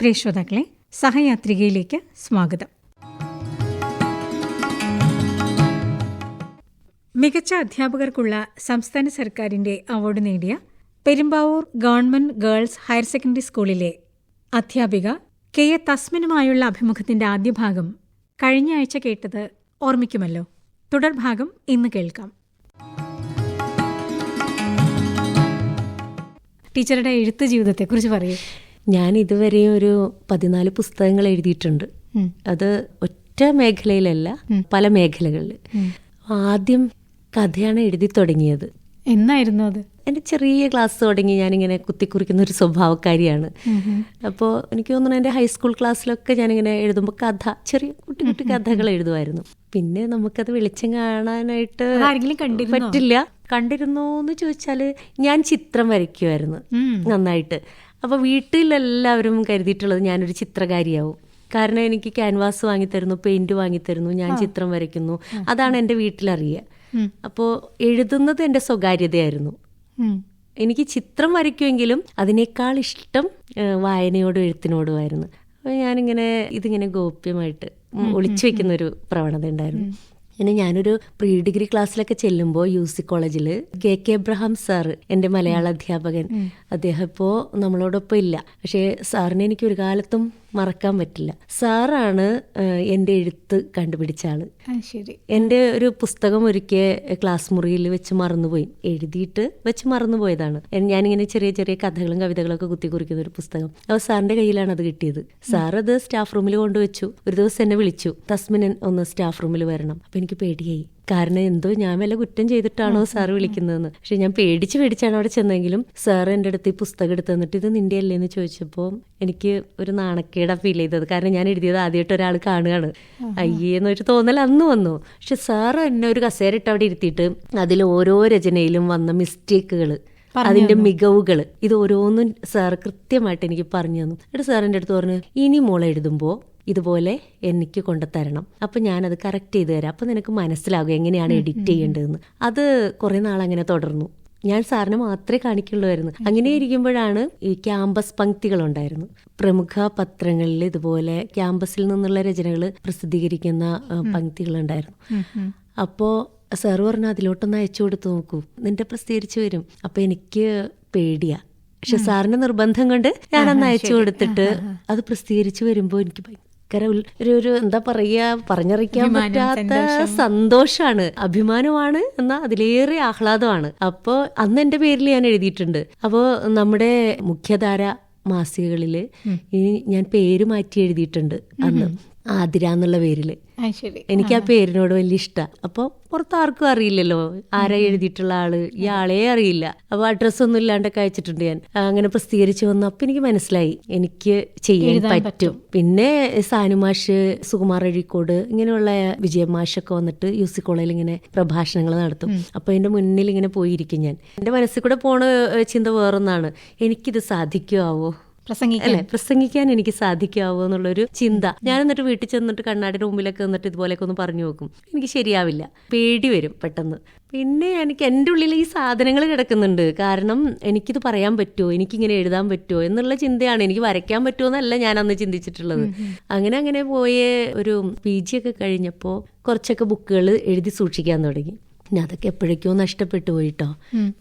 പ്രിയ ശ്രോതാക്കളെ സഹയാത്രികയിലേക്ക് സ്വാഗതം. മികച്ച അധ്യാപകർക്കുള്ള സംസ്ഥാന സർക്കാരിന്റെ അവാർഡ് നേടിയ Perumbavoor government girls higher secondary സ്കൂളിലെ അധ്യാപിക കെ എ തസ്മിനുമായുള്ള അഭിമുഖത്തിന്റെ ആദ്യ ഭാഗം കഴിഞ്ഞ ആഴ്ച കേട്ടത് ഓർമ്മിക്കുമല്ലോ. തുടർഭാഗം ഇന്ന് കേൾക്കാം. ടീച്ചറുടെ എഴുത്ത് ജീവിതത്തെക്കുറിച്ച് പറയൂ. ഞാൻ ഇതുവരെയും ഒരു പതിനാല് പുസ്തകങ്ങൾ എഴുതിയിട്ടുണ്ട്. അത് ഒറ്റ മേഖലയിലല്ല പല മേഖലകളിൽ ആദ്യം കഥയാണ് എഴുതി തുടങ്ങിയത്. എന്നായിരുന്നു അത്? എന്റെ ചെറിയ ക്ലാസ് തുടങ്ങി ഞാനിങ്ങനെ കുത്തിക്കുറിക്കുന്ന ഒരു സ്വഭാവക്കാരിയാണ്. അപ്പോൾ എനിക്ക് തോന്നുന്നു എന്റെ ഹൈസ്കൂൾ ക്ലാസ്സിലൊക്കെ ഞാനിങ്ങനെ എഴുതുമ്പോൾ കഥ ചെറിയ കുട്ടി കുട്ടി കഥകൾ എഴുതുമായിരുന്നു. പിന്നെ നമുക്കത് വെളിച്ചം കാണാനായിട്ട്? പറ്റില്ല കണ്ടിരുന്നോ? എന്ന് ചോദിച്ചാൽ ഞാൻ ചിത്രം വരയ്ക്കുമായിരുന്നു നന്നായിട്ട്. അപ്പോൾ വീട്ടിലെല്ലാവരും കരുതിയിട്ടുള്ളത് ഞാനൊരു ചിത്രകാരിയാവും. കാരണം എനിക്ക് ക്യാൻവാസ് വാങ്ങിത്തരുന്നു പെയിന്റ് വാങ്ങിത്തരുന്നു ഞാൻ ചിത്രം വരയ്ക്കുന്നു. അതാണ് എന്റെ വീട്ടിലറിയുക അപ്പോ അപ്പോൾ എഴുതുന്നത് എന്റെ സ്വകാര്യതയായിരുന്നു. എനിക്ക് ചിത്രം വരയ്ക്കുമെങ്കിലും അതിനേക്കാൾ ഇഷ്ടം വായനയോടും എഴുത്തിനോടുമായിരുന്നു അപ്പോൾ ഞാനിങ്ങനെ ഇതിങ്ങനെ ഗോപ്യമായിട്ട് ഒളിച്ചു വെക്കുന്ന ഒരു പ്രവണത ഉണ്ടായിരുന്നു. പിന്നെ ഞാനൊരു പ്രീ ഡിഗ്രി ക്ലാസ്സിലൊക്കെ ചെല്ലുമ്പോൾ യു സി കോളേജിൽ കെ കെ എബ്രഹാം സാർ എന്റെ മലയാള അധ്യാപകൻ. അദ്ദേഹം ഇപ്പോൾ നമ്മളോടൊപ്പം ഇല്ല. പക്ഷേ സാറിനെ എനിക്ക് ഒരു കാലത്തും മറക്കാൻ പറ്റില്ല. സാറാണ് എന്റെ എഴുത്ത് കണ്ടുപിടിച്ച ആൾ. ശരി. എന്റെ ഒരു പുസ്തകം ഒരുക്കിയ ക്ലാസ് മുറിയിൽ വെച്ച് മറന്നുപോയി. എഴുതിയിട്ട് വെച്ച് മറന്നുപോയതാണ്. ഞാനിങ്ങനെ ചെറിയ ചെറിയ കഥകളും കവിതകളൊക്കെ ഒക്കെ കുത്തി കുറിക്കുന്ന ഒരു പുസ്തകം. അപ്പോൾ സാറിന്റെ കയ്യിലാണ് അത് കിട്ടിയത്. സാർ അത് സ്റ്റാഫ് റൂമിൽ കൊണ്ടുവച്ചു. ഒരു ദിവസം എന്നെ വിളിച്ചു. തസ്മിനൻ ഒന്ന് സ്റ്റാഫ് റൂമിൽ വരണം. അപ്പൊ എനിക്ക് പേടിയായി. കാരണം എന്തോ ഞാൻ വല്ല കുറ്റം ചെയ്തിട്ടാണോ സാർ വിളിക്കുന്നതെന്ന്. പക്ഷെ ഞാൻ പേടിച്ച് പേടിച്ചാണ് അവിടെ ചെന്നെങ്കിലും സാർ എന്റെ അടുത്ത് ഈ പുസ്തകം എടുത്ത് തന്നിട്ട് ഇത് നിന്റെ അല്ലേ എന്ന് ചോദിച്ചപ്പോൾ എനിക്ക് ഒരു നാണക്കേടാ ഫീൽ ചെയ്തത്. കാരണം ഞാൻ എഴുതിയത് ആദ്യമായിട്ട് ഒരാൾ കാണുകയാണ്. അയ്യേ എന്നൊരു തോന്നൽ അന്ന് വന്നു. പക്ഷെ സാർ എന്നെ ഒരു കസേര ഇട്ട് അവിടെ ഇരുത്തിയിട്ട് അതിൽ ഓരോ രചനയിലും വന്ന മിസ്റ്റേക്കുകൾ അതിന്റെ മികവുകൾ ഇത് ഓരോന്നും സാർ കൃത്യമായിട്ട് എനിക്ക് പറഞ്ഞു തന്നു. എന്നിട്ട് സാർ എന്റെ അടുത്ത് പറഞ്ഞു ഇനി മോളെ എഴുതുമ്പോൾ ഇതുപോലെ എനിക്ക് കൊണ്ടുതരണം. അപ്പൊ ഞാനത് കറക്റ്റ് ചെയ്ത് തരാം. അപ്പൊ നിനക്ക് മനസ്സിലാകും എങ്ങനെയാണ് എഡിറ്റ് ചെയ്യേണ്ടതെന്ന്. അത് കുറെ നാൾ അങ്ങനെ തുടർന്നു. ഞാൻ സാറിന് മാത്രമേ കാണിക്കുള്ളൂ അങ്ങനെ ഇരിക്കുമ്പോഴാണ് ഈ ക്യാമ്പസ് പങ്ക്തികൾ ഉണ്ടായിരുന്നു പ്രമുഖ പത്രങ്ങളിൽ ഇതുപോലെ ക്യാമ്പസിൽ നിന്നുള്ള രചനകൾ പ്രസിദ്ധീകരിക്കുന്ന പങ്ക്തികൾ ഉണ്ടായിരുന്നു. അപ്പോ സാർ പറഞ്ഞു അതിലോട്ടൊന്ന് അയച്ചു കൊടുത്തു നോക്കൂ. നിന്റെ പ്രസിദ്ധീകരിച്ചു വരും. അപ്പൊ എനിക്ക് പേടിയാ. പക്ഷെ സാറിന്റെ നിർബന്ധം കൊണ്ട് ഞാൻ ഞാനന്ന് അയച്ചു കൊടുത്തിട്ട് അത് പ്രസിദ്ധീകരിച്ചു വരുമ്പോൾ എനിക്ക് ഭയങ്കര ഒരു ഒരു എന്താ പറയാ പറഞ്ഞറിയിക്കാൻ പറ്റാത്ത സന്തോഷാണ്. അഭിമാനമാണ് എന്നാ അതിലേറെ ആഹ്ലാദമാണ്. അപ്പോ അന്ന് എന്റെ പേരിൽ ഞാൻ എഴുതിയിട്ടുണ്ട്. അപ്പോ നമ്മുടെ മുഖ്യധാര മാസികകളിൽ ഇനി ഞാൻ പേര് മാറ്റി എഴുതിയിട്ടുണ്ട് അന്ന്. ആതിര എന്നുള്ള പേരിൽ എനിക്ക് ആ പേരിനോട് വലിയ ഇഷ്ട. അപ്പോൾ പുറത്ത് ആർക്കും അറിയില്ലല്ലോ. ആരാ എഴുതിയിട്ടുള്ള ആൾ? ഈ ആളെ അറിയില്ല. അപ്പൊ അഡ്രസ് ഒന്നും ഇല്ലാണ്ടൊക്കെ അയച്ചിട്ടുണ്ട് ഞാൻ. അങ്ങനെ പ്രസിദ്ധീകരിച്ചു വന്നു. അപ്പൊ എനിക്ക് മനസ്സിലായി. എനിക്ക് ചെയ്യാൻ പറ്റും. പിന്നെ സാനുമാഷ് സുകുമാർ അഴീക്കോട് ഇങ്ങനെയുള്ള വിജയമാഷൊക്കെ വന്നിട്ട് യു സി കോളേജിൽ ഇങ്ങനെ പ്രഭാഷണങ്ങൾ നടത്തും. അപ്പൊ എന്റെ മുന്നിൽ ഇങ്ങനെ പോയിരിക്കും ഞാൻ. എന്റെ മനസ്സിൽ കൂടെ പോണ ചിന്ത വേറൊന്നാണ്. എനിക്കിത് സാധിക്കുമാവോ അല്ലെ പ്രസംഗിക്കാൻ എനിക്ക് സാധിക്കാവോ എന്നുള്ളൊരു ചിന്ത. ഞാൻ എന്നിട്ട് വീട്ടിൽ ചെന്നിട്ട് കണ്ണാടിയുടെ മുമ്പിലൊക്കെ നിന്നിട്ട് ഇതുപോലെയൊക്കെ ഒന്ന് പറഞ്ഞു നോക്കും. എനിക്ക് ശരിയാവില്ല. പേടി വരും പെട്ടെന്ന്. പിന്നെ എനിക്ക് എന്റെ ഉള്ളിൽ ഈ സാധനങ്ങൾ കിടക്കുന്നുണ്ട്. കാരണം എനിക്കിത് പറയാൻ പറ്റുമോ എനിക്കിങ്ങനെ എഴുതാൻ പറ്റുമോ എന്നുള്ള ചിന്തയാണ്. എനിക്ക് വരയ്ക്കാൻ പറ്റുമോ എന്നല്ല ഞാൻ അന്ന് ചിന്തിച്ചിട്ടുള്ളത് അങ്ങനെ അങ്ങനെ പോയ ഒരു പി ജി ഒക്കെ കഴിഞ്ഞപ്പോൾ കുറച്ചൊക്കെ ബുക്കുകൾ എഴുതി സൂക്ഷിക്കാൻ തുടങ്ങി. പിന്നെ അതൊക്കെ എപ്പോഴേക്കോ നഷ്ടപ്പെട്ടു പോയിട്ടോ.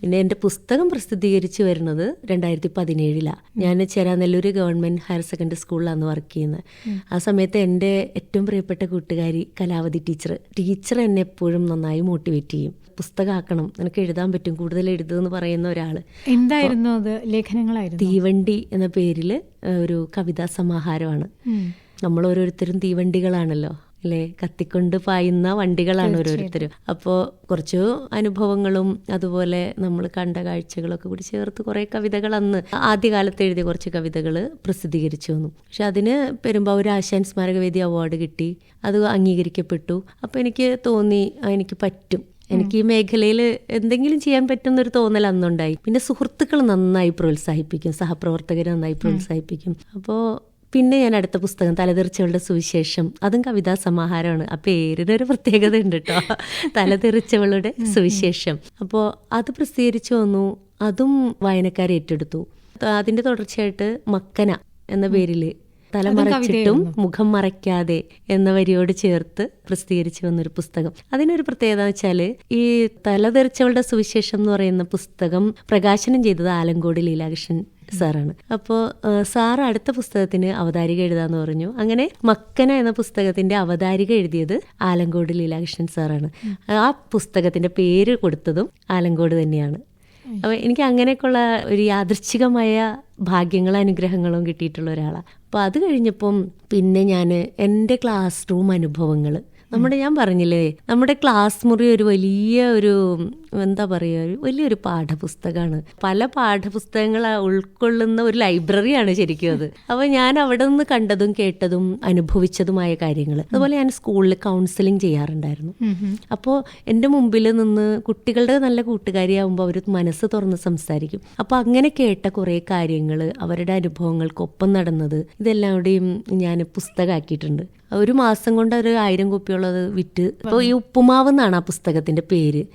പിന്നെ എന്റെ പുസ്തകം പ്രസിദ്ധീകരിച്ചു വരുന്നത് രണ്ടായിരത്തി പതിനേഴിലാണ് ഞാൻ ചേരാനെല്ലൂർ ഗവൺമെന്റ് ഹയർ സെക്കൻഡറി സ്കൂളിലാണ് വർക്ക് ചെയ്യുന്നത്. ആ സമയത്ത് എന്റെ ഏറ്റവും പ്രിയപ്പെട്ട കൂട്ടുകാരി കലാവതി ടീച്ചർ ടീച്ചർ എന്നെ എപ്പോഴും നന്നായി മോട്ടിവേറ്റ് ചെയ്യും. പുസ്തകമാക്കണം നിനക്ക് എഴുതാൻ പറ്റും കൂടുതൽ എഴുതുമെന്ന് പറയുന്ന ഒരാൾ എന്തായിരുന്നു അത്? ലേഖനങ്ങളായിരുന്നു? തീവണ്ടി എന്ന പേരിൽ ഒരു കവിതാ സമാഹാരമാണ്. നമ്മൾ ഓരോരുത്തരും തീവണ്ടികളാണല്ലോ. അല്ലെ കത്തിക്കൊണ്ട് പായുന്ന വണ്ടികളാണ് ഓരോരുത്തരും. അപ്പോൾ കുറച്ച് അനുഭവങ്ങളും അതുപോലെ നമ്മൾ കണ്ട കാഴ്ചകളൊക്കെ കൂടി ചേർത്ത് കുറേ കവിതകൾ അന്ന് ആദ്യകാലത്ത് എഴുതിയ കുറച്ച് കവിതകൾ പ്രസിദ്ധീകരിച്ചു വന്നു പക്ഷെ അതിന് പെരുമ്പാവൂർ ആശാൻ സ്മാരകവേദി അവാർഡ് കിട്ടി. അത് അംഗീകരിക്കപ്പെട്ടു. അപ്പോൾ എനിക്ക് തോന്നി എനിക്ക് പറ്റും. എനിക്ക് ഈ മേഖലയിൽ എന്തെങ്കിലും ചെയ്യാൻ പറ്റുന്നൊരു തോന്നൽ അന്നുണ്ടായി. പിന്നെ സുഹൃത്തുക്കൾ നന്നായി പ്രോത്സാഹിപ്പിക്കും. സഹപ്രവർത്തകർ നന്നായി പ്രോത്സാഹിപ്പിക്കും. അപ്പോൾ പിന്നെ ഞാൻ അടുത്ത പുസ്തകം തലതെറിച്ചവളുടെ സുവിശേഷം. അതും കവിതാ സമാഹാരമാണ്. ആ പേരിനൊരു പ്രത്യേകത ഉണ്ട് കേട്ടോ തലതെറിച്ചവളുടെ സുവിശേഷം. അപ്പോൾ അത് പ്രസിദ്ധീകരിച്ചു വന്നു. അതും വായനക്കാരെ ഏറ്റെടുത്തു. അതിന്റെ തുടർച്ചയായിട്ട് മക്കന എന്ന പേരിൽ തലമറച്ചിട്ടും മുഖം മറയ്ക്കാതെ എന്ന വരിയോട് ചേർത്ത് പ്രസിദ്ധീകരിച്ചു വന്നൊരു പുസ്തകം. അതിനൊരു പ്രത്യേകത എന്ന് വെച്ചാൽ ഈ തലതെറിച്ചവളുടെ സുവിശേഷം എന്ന് പറയുന്ന പുസ്തകം പ്രകാശനം ചെയ്തത് ആലങ്കോട് ലീലാകൃഷ്ണൻ സാറാണ്. അപ്പോൾ സാർ അടുത്ത പുസ്തകത്തിന് അവതാരിക എഴുതാന്ന് പറഞ്ഞു. അങ്ങനെ മക്കന എന്ന പുസ്തകത്തിന്റെ അവതാരിക എഴുതിയത് ആലങ്കോട് ലീലാകൃഷ്ണൻ സാറാണ്. ആ പുസ്തകത്തിന്റെ പേര് കൊടുത്തതും ആലങ്കോട് തന്നെയാണ്. അപ്പൊ എനിക്ക് അങ്ങനെയൊക്കെയുള്ള ഒരു യാദൃച്ഛികമായ ഭാഗ്യങ്ങളും അനുഗ്രഹങ്ങളും കിട്ടിയിട്ടുള്ള ഒരാളാണ് അപ്പോൾ അത് കഴിഞ്ഞപ്പം പിന്നെ ഞാൻ എന്റെ ക്ലാസ് റൂം അനുഭവങ്ങൾ നമ്മുടെ ഞാൻ പറഞ്ഞില്ലേ നമ്മുടെ ക്ലാസ് മുറി ഒരു വലിയ ഒരു എന്താ പറയുക ഒരു വലിയൊരു പാഠപുസ്തകമാണ് പല പാഠപുസ്തകങ്ങൾ ഉൾക്കൊള്ളുന്ന ഒരു ലൈബ്രറിയാണ് ശരിക്കും അത്. അപ്പോൾ ഞാൻ അവിടെ നിന്ന് കണ്ടതും കേട്ടതും അനുഭവിച്ചതുമായ കാര്യങ്ങൾ അതുപോലെ ഞാൻ സ്കൂളിൽ കൗൺസിലിംഗ് ചെയ്യാറുണ്ടായിരുന്നു. അപ്പോൾ എന്റെ മുമ്പിൽ നിന്ന് കുട്ടികളുടെ നല്ല കൂട്ടുകാരിയാവുമ്പോൾ അവർ മനസ്സ് തുറന്ന് സംസാരിക്കും. അപ്പോൾ അങ്ങനെ കേട്ട കുറേ കാര്യങ്ങൾ അവരുടെ അനുഭവങ്ങൾക്കൊപ്പം നടന്നത് ഇതെല്ലാം കൂടിയും ഞാൻ പുസ്തകമാക്കിയിട്ടുണ്ട് ഒരു മാസം കൊണ്ട് ഒരു ആയിരം കോപ്പിയുള്ളത് വിറ്റ്. ഇപ്പോൾ ഈ ഉപ്പുമാവ് എന്നാണ് ആ പുസ്തകത്തിന്റെ പേര്.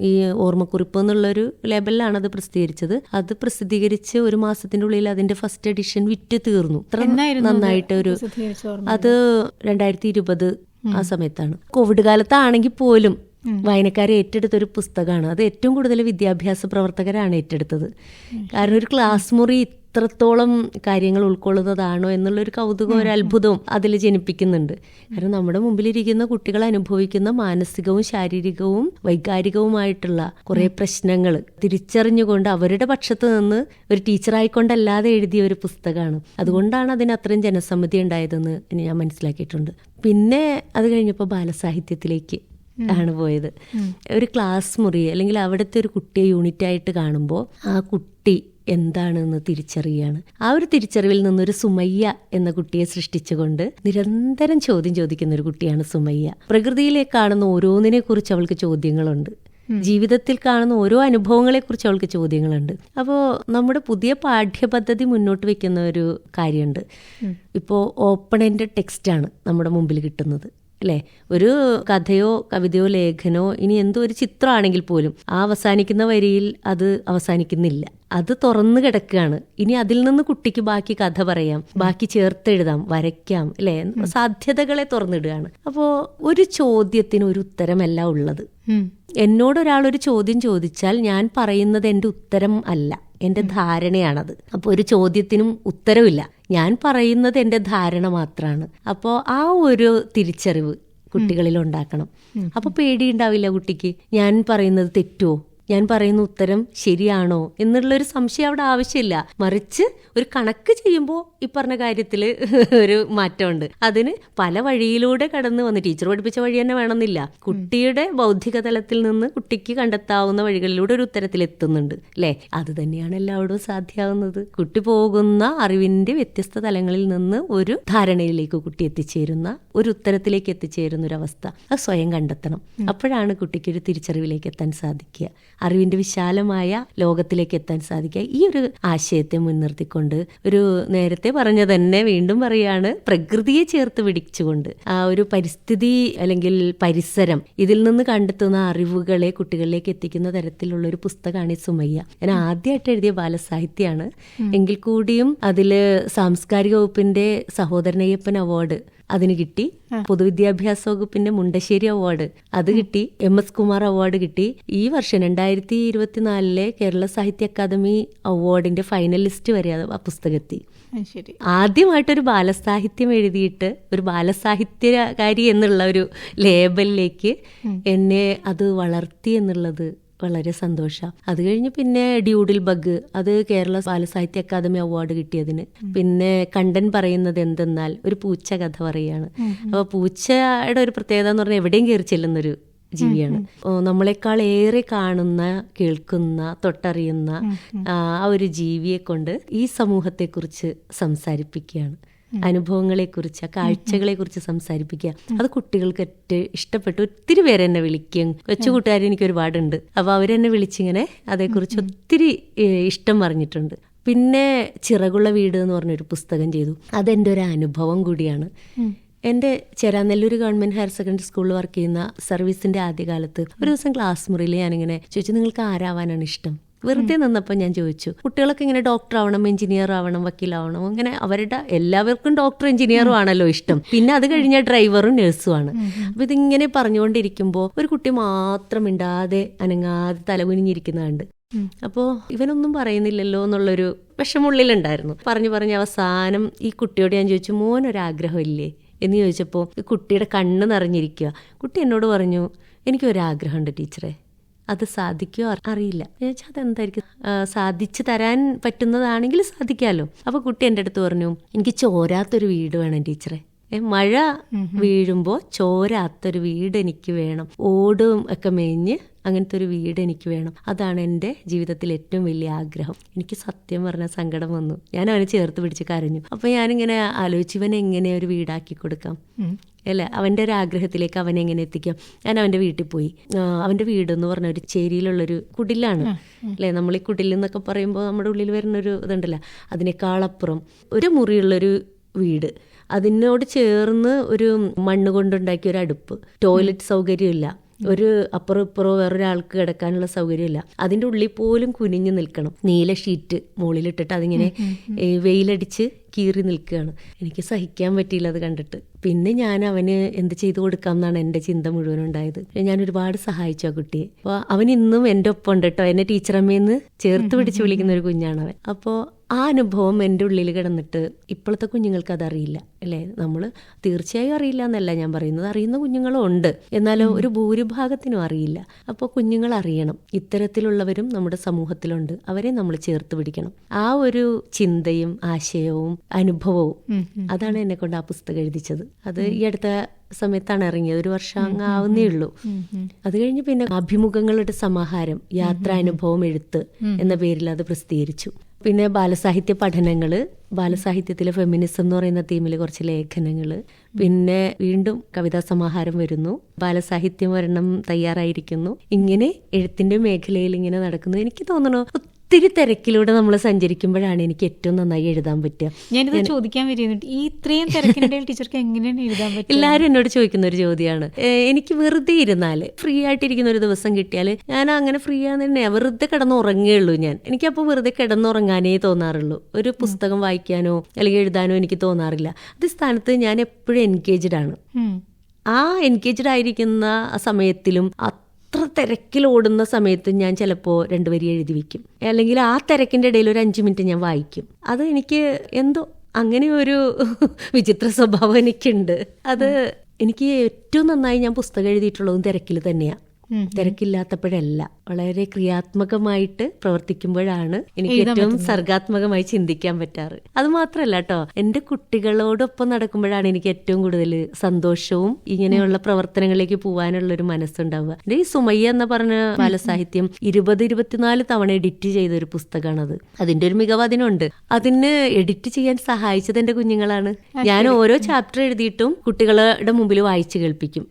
ഈ ഓർമ്മക്കുറിപ്പ് എന്നുള്ളൊരു ലേബലിലാണ് അത് പ്രസിദ്ധീകരിച്ചത്. അത് പ്രസിദ്ധീകരിച്ച് ഒരു മാസത്തിന്റെ ഉള്ളിൽ അതിന്റെ ഫസ്റ്റ് എഡിഷൻ വിറ്റ് തീർന്നു. നന്നായിട്ട് ഒരു അത് രണ്ടായിരത്തി ഇരുപത് ആ സമയത്താണ്. കോവിഡ് കാലത്താണെങ്കിൽ പോലും വായനക്കാരെ ഏറ്റെടുത്ത ഒരു പുസ്തകമാണ്. അത് ഏറ്റവും കൂടുതൽ വിദ്യാഭ്യാസ പ്രവർത്തകരാണ് ഏറ്റെടുത്തത്. കാരണം ഒരു ക്ലാസ് മുറി ഇത്രത്തോളം കാര്യങ്ങൾ ഉൾക്കൊള്ളുന്നതാണോ എന്നുള്ളൊരു കൗതുകം ഒരു അത്ഭുതവും അതിൽ ജനിപ്പിക്കുന്നുണ്ട്. കാരണം നമ്മുടെ മുമ്പിലിരിക്കുന്ന കുട്ടികൾ അനുഭവിക്കുന്ന മാനസികവും ശാരീരികവും വൈകാരികവുമായിട്ടുള്ള കുറേ പ്രശ്നങ്ങൾ തിരിച്ചറിഞ്ഞുകൊണ്ട് അവരുടെ പക്ഷത്ത് നിന്ന് ഒരു ടീച്ചറായിക്കൊണ്ടല്ലാതെ എഴുതിയ ഒരു പുസ്തകമാണ്. അതുകൊണ്ടാണ് അതിന് അത്രയും ജനസമ്മതി ഉണ്ടായതെന്ന് ഞാൻ മനസ്സിലാക്കിയിട്ടുണ്ട്. പിന്നെ അത് കഴിഞ്ഞപ്പോൾ ബാലസാഹിത്യത്തിലേക്ക് ആണ് പോയത്. ഒരു ക്ലാസ് മുറി അല്ലെങ്കിൽ അവിടുത്തെ ഒരു കുട്ടിയെ യൂണിറ്റ് ആയിട്ട് കാണുമ്പോൾ ആ കുട്ടി എന്താണെന്ന് തിരിച്ചറിയാണ്. ആ ഒരു തിരിച്ചറിവിൽ നിന്നൊരു സുമയ്യ എന്ന കുട്ടിയെ സൃഷ്ടിച്ചുകൊണ്ട് നിരന്തരം ചോദ്യം ചോദിക്കുന്ന ഒരു കുട്ടിയാണ് സുമയ്യ. പ്രകൃതിയിലെ കാണുന്ന ഓരോന്നിനെ കുറിച്ച് അവൾക്ക് ചോദ്യങ്ങളുണ്ട്. ജീവിതത്തിൽ കാണുന്ന ഓരോ അനുഭവങ്ങളെക്കുറിച്ച് അവൾക്ക് ചോദ്യങ്ങളുണ്ട്. അപ്പോൾ നമ്മുടെ പുതിയ പാഠ്യപദ്ധതി മുന്നോട്ട് വെക്കുന്ന ഒരു കാര്യമുണ്ട്. ഇപ്പോ ഓപ്പൺ എൻഡ് ആണ് നമ്മുടെ മുമ്പിൽ കിട്ടുന്നത്. അല്ലേ? ഒരു കഥയോ കവിതയോ ലേഖനോ ഇനി എന്തോ ഒരു ചിത്രമാണെങ്കിൽ പോലും ആ അവസാനിക്കുന്ന വരിയിൽ അത് അവസാനിക്കുന്നില്ല. അത് തുറന്നു കിടക്കുകയാണ്. ഇനി അതിൽ നിന്ന് കുട്ടിക്ക് ബാക്കി കഥ പറയാം. ബാക്കി ചേർത്തെഴുതാം വരയ്ക്കാം അല്ലേ? സാധ്യതകളെ തുറന്നിടുകയാണ്. അപ്പോൾ ഒരു ചോദ്യത്തിന് ഒരു ഉത്തരമല്ല ഉള്ളത്. എന്നോട് ഒരാൾ ഒരു ചോദ്യം ചോദിച്ചാൽ ഞാൻ പറയുന്നത് എന്റെ ഉത്തരം അല്ല. എന്റെ ധാരണയാണത്. അപ്പോൾ ഒരു ചോദ്യത്തിനും ഉത്തരവില്ല. ഞാൻ പറയുന്നത് എന്റെ ധാരണ മാത്രമാണ് അപ്പോൾ ആ ഒരു തിരിച്ചറിവ് കുട്ടികളിൽ ഉണ്ടാക്കണം. അപ്പോൾ പേടിയുണ്ടാവില്ല കുട്ടിക്ക്? ഞാൻ പറയുന്നത് തെറ്റുമോ ഞാൻ പറയുന്ന ഉത്തരം ശരിയാണോ എന്നുള്ളൊരു സംശയം അവിടെ ആവശ്യമില്ല. മറിച്ച് ഒരു കണക്ക് ചെയ്യുമ്പോൾ ഈ പറഞ്ഞ കാര്യത്തിൽ ഒരു മാറ്റമുണ്ട്. അതിന് പല വഴിയിലൂടെ കടന്നു വന്ന് ടീച്ചർ പഠിപ്പിച്ച വഴി തന്നെ വേണമെന്നില്ല. കുട്ടിയുടെ ബൗദ്ധിക തലത്തിൽ നിന്ന് കുട്ടിക്ക് കണ്ടെത്താവുന്ന വഴികളിലൂടെ ഒരു ഉത്തരത്തിൽ എത്തുന്നുണ്ട് അല്ലേ? അത് തന്നെയാണ് എല്ലാവരും സാധ്യമാവുന്നത് കുട്ടി പോകുന്ന അറിവിന്റെ വ്യത്യസ്ത തലങ്ങളിൽ നിന്ന് ഒരു ധാരണയിലേക്ക് കുട്ടി എത്തിച്ചേരുന്ന ഒരു ഉത്തരത്തിലേക്ക് എത്തിച്ചേരുന്ന ഒരു അവസ്ഥ. അത് സ്വയം കണ്ടെത്തണം. അപ്പോഴാണ് കുട്ടിക്ക് ഒരു തിരിച്ചറിവിലേക്ക് എത്താൻ സാധിക്കുക. അറിവിന്റെ വിശാലമായ ലോകത്തിലേക്ക് എത്താൻ സാധിക്കുക. ഈ ഒരു ആശയത്തെ മുൻനിർത്തിക്കൊണ്ട് ഒരു നേരത്തെ പറഞ്ഞ തന്നെ വീണ്ടും പറയാണ് പ്രകൃതിയെ ചേർത്ത് പിടിച്ചുകൊണ്ട്. ആ ഒരു പരിസ്ഥിതി അല്ലെങ്കിൽ പരിസരം ഇതിൽ നിന്ന് കണ്ടെത്തുന്ന അറിവുകളെ കുട്ടികളിലേക്ക് എത്തിക്കുന്ന തരത്തിലുള്ള ഒരു പുസ്തകമാണ് ഈ സുമയ്യ. ഞാൻ ആദ്യമായിട്ട് എഴുതിയ ബാലസാഹിത്യമാണ്. എങ്കിൽ കൂടിയും അതിൽ സാംസ്കാരിക വകുപ്പിന്റെ സഹോദരനയ്യപ്പൻ അവാർഡ് അതിന് കിട്ടി. പൊതുവിദ്യാഭ്യാസ വകുപ്പിന്റെ മുണ്ടശ്ശേരി അവാർഡ്. അത് കിട്ടി. എം എസ് കുമാർ അവാർഡ് കിട്ടി. ഈ വർഷം രണ്ടായിരത്തി ഇരുപത്തിനാലിലെ കേരള സാഹിത്യ അക്കാദമി അവാർഡിന്റെ ഫൈനലിസ്റ്റ് വരെ ആ പുസ്തകത്തി. ആദ്യമായിട്ടൊരു ബാലസാഹിത്യം എഴുതിയിട്ട് ഒരു ബാലസാഹിത്യകാരി എന്നുള്ള ഒരു ലേബലിലേക്ക് എന്നെ അത് വളർത്തി എന്നുള്ളത് വളരെ സന്തോഷം. അത് കഴിഞ്ഞ് പിന്നെ ഡ്യൂഡിൽ ബഗ് അത് കേരള ബാലസാഹിത്യ അക്കാദമി അവാർഡ് കിട്ടിയതിന്. പിന്നെ കണ്ടൻ പറയുന്നത് എന്തെന്നാൽ ഒരു പൂച്ച കഥ പറയാണ്. അപ്പൊ പൂച്ചയുടെ ഒരു പ്രത്യേകത എന്ന് പറഞ്ഞാൽ എവിടെയും കയറി ചെല്ലുന്നൊരു ജീവിയാണ്. നമ്മളെക്കാൾ ഏറെ കാണുന്ന കേൾക്കുന്ന തൊട്ടറിയുന്ന ആ ഒരു ജീവിയെ കൊണ്ട് ഈ സമൂഹത്തെ കുറിച്ച് സംസാരിപ്പിക്കുകയാണ്. അനുഭവങ്ങളെക്കുറിച്ച് കാഴ്ചകളെക്കുറിച്ച് സംസാരിപ്പിക്കുക. അത് കുട്ടികൾക്ക് ഏറ്റവും ഇഷ്ടപ്പെട്ടു ഒത്തിരി പേര് എന്നെ വിളിക്കും. കൊച്ചു കൂട്ടുകാർ എനിക്ക് ഒരുപാടുണ്ട്. അപ്പോൾ അവരെന്നെ വിളിച്ചിങ്ങനെ അതേക്കുറിച്ച് ഒത്തിരി ഇഷ്ടം പറഞ്ഞിട്ടുണ്ട്. പിന്നെ ചിറകുള്ള വീട് എന്ന് പറഞ്ഞൊരു പുസ്തകം ചെയ്തു. അതെന്റെ ഒരു അനുഭവം കൂടിയാണ്. എന്റെ ചേരാനെല്ലൂർ ഗവൺമെന്റ് ഹയർ സെക്കൻഡറി സ്കൂളിൽ വർക്ക് ചെയ്യുന്ന സർവീസിന്റെ ആദ്യകാലത്ത് ഒരു ദിവസം ക്ലാസ് മുറിയിൽ ഞാനിങ്ങനെ ചോദിച്ചു നിങ്ങൾക്ക് ആരാവാനാണ് ഇഷ്ടം? വെറുതെ നിന്നപ്പോൾ ഞാൻ ചോദിച്ചു കുട്ടികളൊക്കെ ഇങ്ങനെ ഡോക്ടർ ആവണം എഞ്ചിനീയർ ആവണം വക്കീലാവണം അങ്ങനെ അവരുടെ എല്ലാവർക്കും ഡോക്ടർ എഞ്ചിനീയറും ആണല്ലോ ഇഷ്ടം. പിന്നെ അത് കഴിഞ്ഞ ഡ്രൈവറും നഴ്സും ആണ്. അപ്പൊ ഇതിങ്ങനെ പറഞ്ഞുകൊണ്ടിരിക്കുമ്പോൾ ഒരു കുട്ടി മാത്രം മിണ്ടാതെ അനങ്ങാതെ തലകുനിഞ്ഞിരിക്കുന്നതുണ്ട് അപ്പോൾ ഇവനൊന്നും പറയുന്നില്ലല്ലോ എന്നുള്ളൊരു വിഷമുള്ളിലുണ്ടായിരുന്നു പറഞ്ഞു പറഞ്ഞ് അവസാനം ഈ കുട്ടിയോട് ഞാൻ ചോദിച്ചു മോനൊരാഗ്രഹമില്ലേ എന്ന് ചോദിച്ചപ്പോൾ ഈ കുട്ടിയുടെ കണ്ണ് നിറഞ്ഞിരിക്കുക കുട്ടി എന്നോട് പറഞ്ഞു എനിക്കൊരാഗ്രഹമുണ്ട് ടീച്ചറെ. അത് സാധിക്കുമോ അറിയില്ല. ചോദിച്ചാൽ അതെന്തായിരിക്കും? സാധിച്ചു തരാൻ പറ്റുന്നതാണെങ്കിൽ സാധിക്കാമല്ലോ അപ്പോൾ കുട്ടി എന്റെ അടുത്ത് പറഞ്ഞു എനിക്ക് ചോരാത്തൊരു വീട് വേണം ടീച്ചറെ. മഴ വീഴുമ്പോൾ ചോരാത്തൊരു വീട് എനിക്ക് വേണം. ഓടും ഒക്കെ മേഞ്ഞ് അങ്ങനത്തെ ഒരു വീട് എനിക്ക് വേണം. അതാണ് എന്റെ ജീവിതത്തിൽ ഏറ്റവും വലിയ ആഗ്രഹം. എനിക്ക് സത്യം പറഞ്ഞ സങ്കടം വന്നു. ഞാൻ അവനെ ചേർത്ത് പിടിച്ച് കരഞ്ഞു. അപ്പോൾ ഞാനിങ്ങനെ ആലോചിച്ചു ഇവനെ എങ്ങനെ ഒരു വീടാക്കി കൊടുക്കാം? അല്ലേ? അവന്റെ ഒരു ആഗ്രഹത്തിലേക്ക് അവനെ എങ്ങനെ എത്തിക്കാം? ഞാൻ അവന്റെ വീട്ടിൽ പോയി. അവന്റെ വീടെന്ന് എന്ന് പറഞ്ഞ ഒരു ചേരിയിലുള്ളൊരു കുടിലാണ്. അല്ലേ? നമ്മൾ ഈ കുടിൽ എന്നൊക്കെ പറയുമ്പോൾ നമ്മുടെ ഉള്ളിൽ വരുന്നൊരു ഇതുണ്ടല്ലോ. അതിനേക്കാളപ്പുറം ഒരു മുറിയുള്ളൊരു വീട്. അതിനോട് ചേർന്ന് ഒരു മണ്ണ് കൊണ്ടുണ്ടാക്കിയ ഒരു അടുപ്പ്. ടോയ്ലറ്റ് സൗകര്യമില്ല. ഒരു അപ്പുറം ഇപ്പുറം വേറൊരാൾക്ക് കിടക്കാനുള്ള സൗകര്യമില്ല. അതിന്റെ ഉള്ളിൽ പോലും കുനിഞ്ഞു നിൽക്കണം. നീല ഷീറ്റ് മുകളിലിട്ടിട്ട് അതിങ്ങനെ വെയിലടിച്ച് കീറി നിൽക്കുകയാണ്. എനിക്ക് സഹിക്കാൻ പറ്റിയില്ല അത് കണ്ടിട്ട്. പിന്നെ ഞാൻ അവന് എന്ത് ചെയ്തു കൊടുക്കാം എന്നാണ് എന്റെ ചിന്ത മുഴുവൻ ഉണ്ടായത്. ഞാൻ ഒരുപാട് സഹായിച്ചു ആ കുട്ടിയെ. അപ്പോൾ അവൻ ഇന്നും എന്റെ ഒപ്പം ഉണ്ട് കേട്ടോ. എന്നെ ടീച്ചറമ്മയെന്ന് ചേർത്ത് പിടിച്ച് വിളിക്കുന്ന ഒരു കുഞ്ഞാണ് അവൻ അപ്പോൾ ആ അനുഭവം എന്റെ ഉള്ളിൽ കിടന്നിട്ട് ഇപ്പോഴത്തെ കുഞ്ഞുങ്ങൾക്ക് അതറിയില്ല അല്ലേ? നമ്മൾ തീർച്ചയായും അറിയില്ല എന്നല്ല ഞാൻ പറയുന്നത്. അറിയുന്ന കുഞ്ഞുങ്ങളും ഉണ്ട്. എന്നാലോ ഒരു ഭൂരിഭാഗത്തിനും അറിയില്ല. അപ്പോൾ കുഞ്ഞുങ്ങൾ അറിയണം. ഇത്തരത്തിലുള്ളവരും നമ്മുടെ സമൂഹത്തിലുണ്ട്. അവരെ നമ്മൾ ചേർത്ത് പിടിക്കണം. ആ ഒരു ചിന്തയും ആശയവും അനുഭവവും. അതാണ് എന്നെ കൊണ്ട് ആ പുസ്തകം എഴുതിച്ചത്. അത് ഈ അടുത്ത സമയത്താണ് ഇറങ്ങിയത്. ഒരു വർഷം അങ്ങ് ആവുന്നേ ഉള്ളൂ. അത് കഴിഞ്ഞ് പിന്നെ അഭിമുഖങ്ങളുടെ സമാഹാരം യാത്രാനുഭവം എഴുത്ത് എന്ന പേരിൽ അത് പ്രസിദ്ധീകരിച്ചു. പിന്നെ ബാലസാഹിത്യ പഠനങ്ങൾ ബാലസാഹിത്യത്തിലെ ഫെമിനിസം എന്ന് പറയുന്ന തീമിൽ കുറച്ച് ലേഖനങ്ങൾ പിന്നെ വീണ്ടും കവിതാ സമാഹാരം വരുന്നു. ബാലസാഹിത്യം ഒരെണ്ണം തയ്യാറായിരിക്കുന്നു. ഇങ്ങനെ എഴുത്തിന്റെ മേഖലയിൽ ഇങ്ങനെ നടക്കുന്നു. എനിക്ക് തോന്നുന്നു ഒത്തിരി തിരക്കിലൂടെ നമ്മൾ സഞ്ചരിക്കുമ്പോഴാണ് എനിക്ക് ഏറ്റവും നന്നായി എഴുതാൻ പറ്റുക. ഞാനിത് ചോദിക്കാൻ വരുന്നുണ്ട് ഈ ഇത്രയും തിരക്കിനിടയിൽ ടീച്ചർക്ക് എങ്ങനെയാണ് എഴുതാൻ പറ്റുക? എല്ലാവരും എന്നോട് ചോദിക്കുന്ന ഒരു ചോദ്യമാണ്. എനിക്ക് വെറുതെ ഇരുന്നാൽ ഫ്രീ ആയിട്ടിരിക്കുന്ന ഒരു ദിവസം കിട്ടിയാൽ ഞാൻ അങ്ങനെ ഫ്രീ ആണെന്ന് തന്നെ വെറുതെ കിടന്ന് ഉറങ്ങുകയുള്ളൂ ഞാൻ. എനിക്കപ്പോൾ വെറുതെ കിടന്നുറങ്ങാനേ തോന്നാറുള്ളൂ. ഒരു പുസ്തകം വായിക്കാനോ അല്ലെങ്കിൽ എഴുതാനോ എനിക്ക് തോന്നാറില്ല. അത് സ്ഥാനത്ത് ഞാൻ എപ്പോഴും എൻഗേജ്ഡ് ആണ്. ആ എൻഗേജ്ഡ് ആയിരിക്കുന്ന സമയത്തിലും അത്ര തിരക്കിലോടുന്ന സമയത്ത് ഞാൻ ചിലപ്പോൾ രണ്ട് എഴുതി വയ്ക്കും അല്ലെങ്കിൽ ആ തിരക്കിന്റെ ഇടയിൽ ഒരു അഞ്ച് മിനിറ്റ് ഞാൻ വായിക്കും. അത് എനിക്ക് എന്തോ അങ്ങനെ ഒരു വിചിത്ര സ്വഭാവം എനിക്കുണ്ട്. അത് എനിക്ക് ഏറ്റവും നന്നായി ഞാൻ പുസ്തകം എഴുതിയിട്ടുള്ളതും തിരക്കിൽ തന്നെയാണ്. തിരക്കില്ലാത്തപ്പോഴല്ല. വളരെ ക്രിയാത്മകമായിട്ട് പ്രവർത്തിക്കുമ്പോഴാണ് എനിക്ക് ഏറ്റവും സർഗാത്മകമായി ചിന്തിക്കാൻ പറ്റാറ്. അത് മാത്രല്ല കേട്ടോ എന്റെ കുട്ടികളോടൊപ്പം നടക്കുമ്പോഴാണ് എനിക്ക് ഏറ്റവും കൂടുതൽ സന്തോഷവും ഇങ്ങനെയുള്ള പ്രവർത്തനങ്ങളിലേക്ക് പോകാനുള്ള ഒരു മനസ്സുണ്ടാവുക ഈ സുമയ്യ എന്ന് പറഞ്ഞ ബാലസാഹിത്യം ഇരുപത് ഇരുപത്തിനാല് തവണ എഡിറ്റ് ചെയ്ത ഒരു പുസ്തകമാണത്. അതിന്റെ ഒരു മികവ് അതിനുണ്ട് അതിന് എഡിറ്റ് ചെയ്യാൻ സഹായിച്ചത് എന്റെ കുഞ്ഞുങ്ങളാണ്. ഞാൻ ഓരോ ചാപ്റ്റർ എഴുതിയിട്ടും കുട്ടികളുടെ മുമ്പിൽ വായിച്ചു കേൾപ്പിക്കും.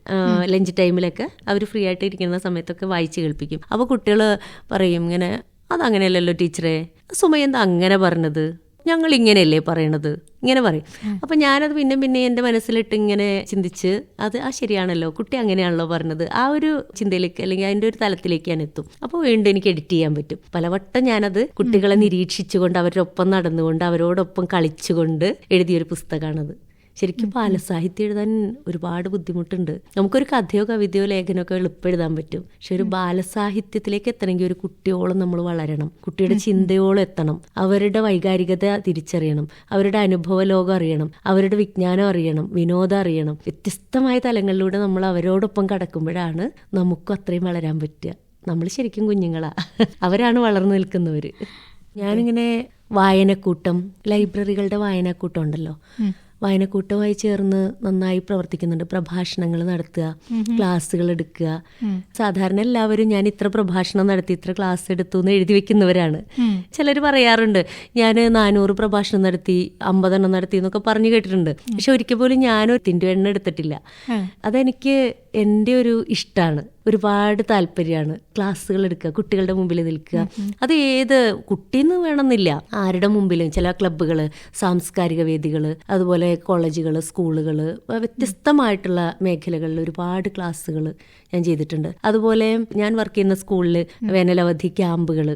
ലഞ്ച് ടൈമിലൊക്കെ അവർ ഫ്രീ ആയിട്ട് ഇരിക്കുന്ന സമയത്തൊക്കെ വായിച്ച് കേൾപ്പിക്കും. അപ്പോൾ കുട്ടികൾ പറയും ഇങ്ങനെ അതങ്ങനെയല്ലല്ലോ ടീച്ചറെ? സുമയ എന്താ അങ്ങനെ പറഞ്ഞത്? ഞങ്ങൾ ഇങ്ങനെയല്ലേ പറയണത്? ഇങ്ങനെ പറയും. അപ്പം ഞാനത് പിന്നെ പിന്നെ എന്റെ മനസ്സിലിട്ട് ഇങ്ങനെ ചിന്തിച്ച് അത് ആ ശരിയാണല്ലോ. കുട്ടി അങ്ങനെയാണല്ലോ പറഞ്ഞത്. ആ ഒരു ചിന്തയിലേക്ക് അല്ലെങ്കിൽ അതിന്റെ ഒരു തലത്തിലേക്ക് ഞാൻ എത്തും. അപ്പോൾ വീണ്ടും എനിക്ക് എഡിറ്റ് ചെയ്യാൻ പറ്റും. പലവട്ടം ഞാനത് കുട്ടികളെ നിരീക്ഷിച്ചുകൊണ്ട് അവരുടെ നടന്നുകൊണ്ട് അവരോടൊപ്പം കളിച്ചുകൊണ്ട് എഴുതിയൊരു പുസ്തകമാണത്. ശരിക്കും ബാലസാഹിത്യം എഴുതാൻ ഒരുപാട് ബുദ്ധിമുട്ടുണ്ട്. നമുക്കൊരു കഥയോ കവിതയോ ലേഖനമൊക്കെ ഒക്കെ എളുപ്പെഴുതാൻ പറ്റും. പക്ഷെ ഒരു ബാലസാഹിത്യത്തിലേക്ക് എത്തണമെങ്കിൽ ഒരു കുട്ടിയോളം നമ്മൾ വളരണം. കുട്ടിയുടെ ചിന്തയോളം എത്തണം. അവരുടെ വൈകാരികത തിരിച്ചറിയണം. അവരുടെ അനുഭവ ലോകം അറിയണം. അവരുടെ വിജ്ഞാനം അറിയണം. വിനോദം അറിയണം. വ്യത്യസ്തമായ തലങ്ങളിലൂടെ നമ്മൾ അവരോടൊപ്പം കടക്കുമ്പോഴാണ് നമുക്കും അത്രയും വളരാൻ പറ്റുക. നമ്മൾ ശരിക്കും കുഞ്ഞുങ്ങളാ. അവരാണ് വളർന്നു നിൽക്കുന്നവർ ഞാനിങ്ങനെ വായനക്കൂട്ടം ലൈബ്രറികളുടെ വായനക്കൂട്ടം ഉണ്ടല്ലോ. വായനക്കൂട്ടമായി ചേർന്ന് നന്നായി പ്രവർത്തിക്കുന്നുണ്ട്. പ്രഭാഷണങ്ങൾ നടത്തുക ക്ലാസ്സുകൾ എടുക്കുക. സാധാരണ എല്ലാവരും ഞാൻ ഇത്ര പ്രഭാഷണം നടത്തി ഇത്ര ക്ലാസ് എടുത്തു എന്ന് എഴുതി വെക്കുന്നവരാണ്. ചിലർ പറയാറുണ്ട് ഞാൻ നാനൂറ് പ്രഭാഷണം നടത്തി അമ്പതെണ്ണം നടത്തി എന്നൊക്കെ പറഞ്ഞു കേട്ടിട്ടുണ്ട്. പക്ഷെ ഒരിക്കൽ പോലും ഞാനൊരു തിന്റെ എണ്ണം എടുത്തിട്ടില്ല. അതെനിക്ക് എന്റെ ഒരു ഇഷ്ടമാണ് ഒരുപാട് താല്പര്യമാണ്. ക്ലാസ്സുകൾ എടുക്കുക കുട്ടികളുടെ മുമ്പിൽ നിൽക്കുക. അത് ഏത് കുട്ടിന്ന് വേണമെന്നില്ല. ആരുടെ മുമ്പിലും. ചില ക്ലബ്ബുകൾ സാംസ്കാരിക വേദികൾ അതുപോലെ കോളേജുകൾ സ്കൂളുകൾ വ്യത്യസ്തമായിട്ടുള്ള മേഖലകളിൽ ഒരുപാട് ക്ലാസ്സുകൾ ഞാൻ ചെയ്തിട്ടുണ്ട്. അതുപോലെ ഞാൻ വർക്ക് ചെയ്യുന്ന സ്കൂളിൽ വേനലവധി ക്യാമ്പുകൾ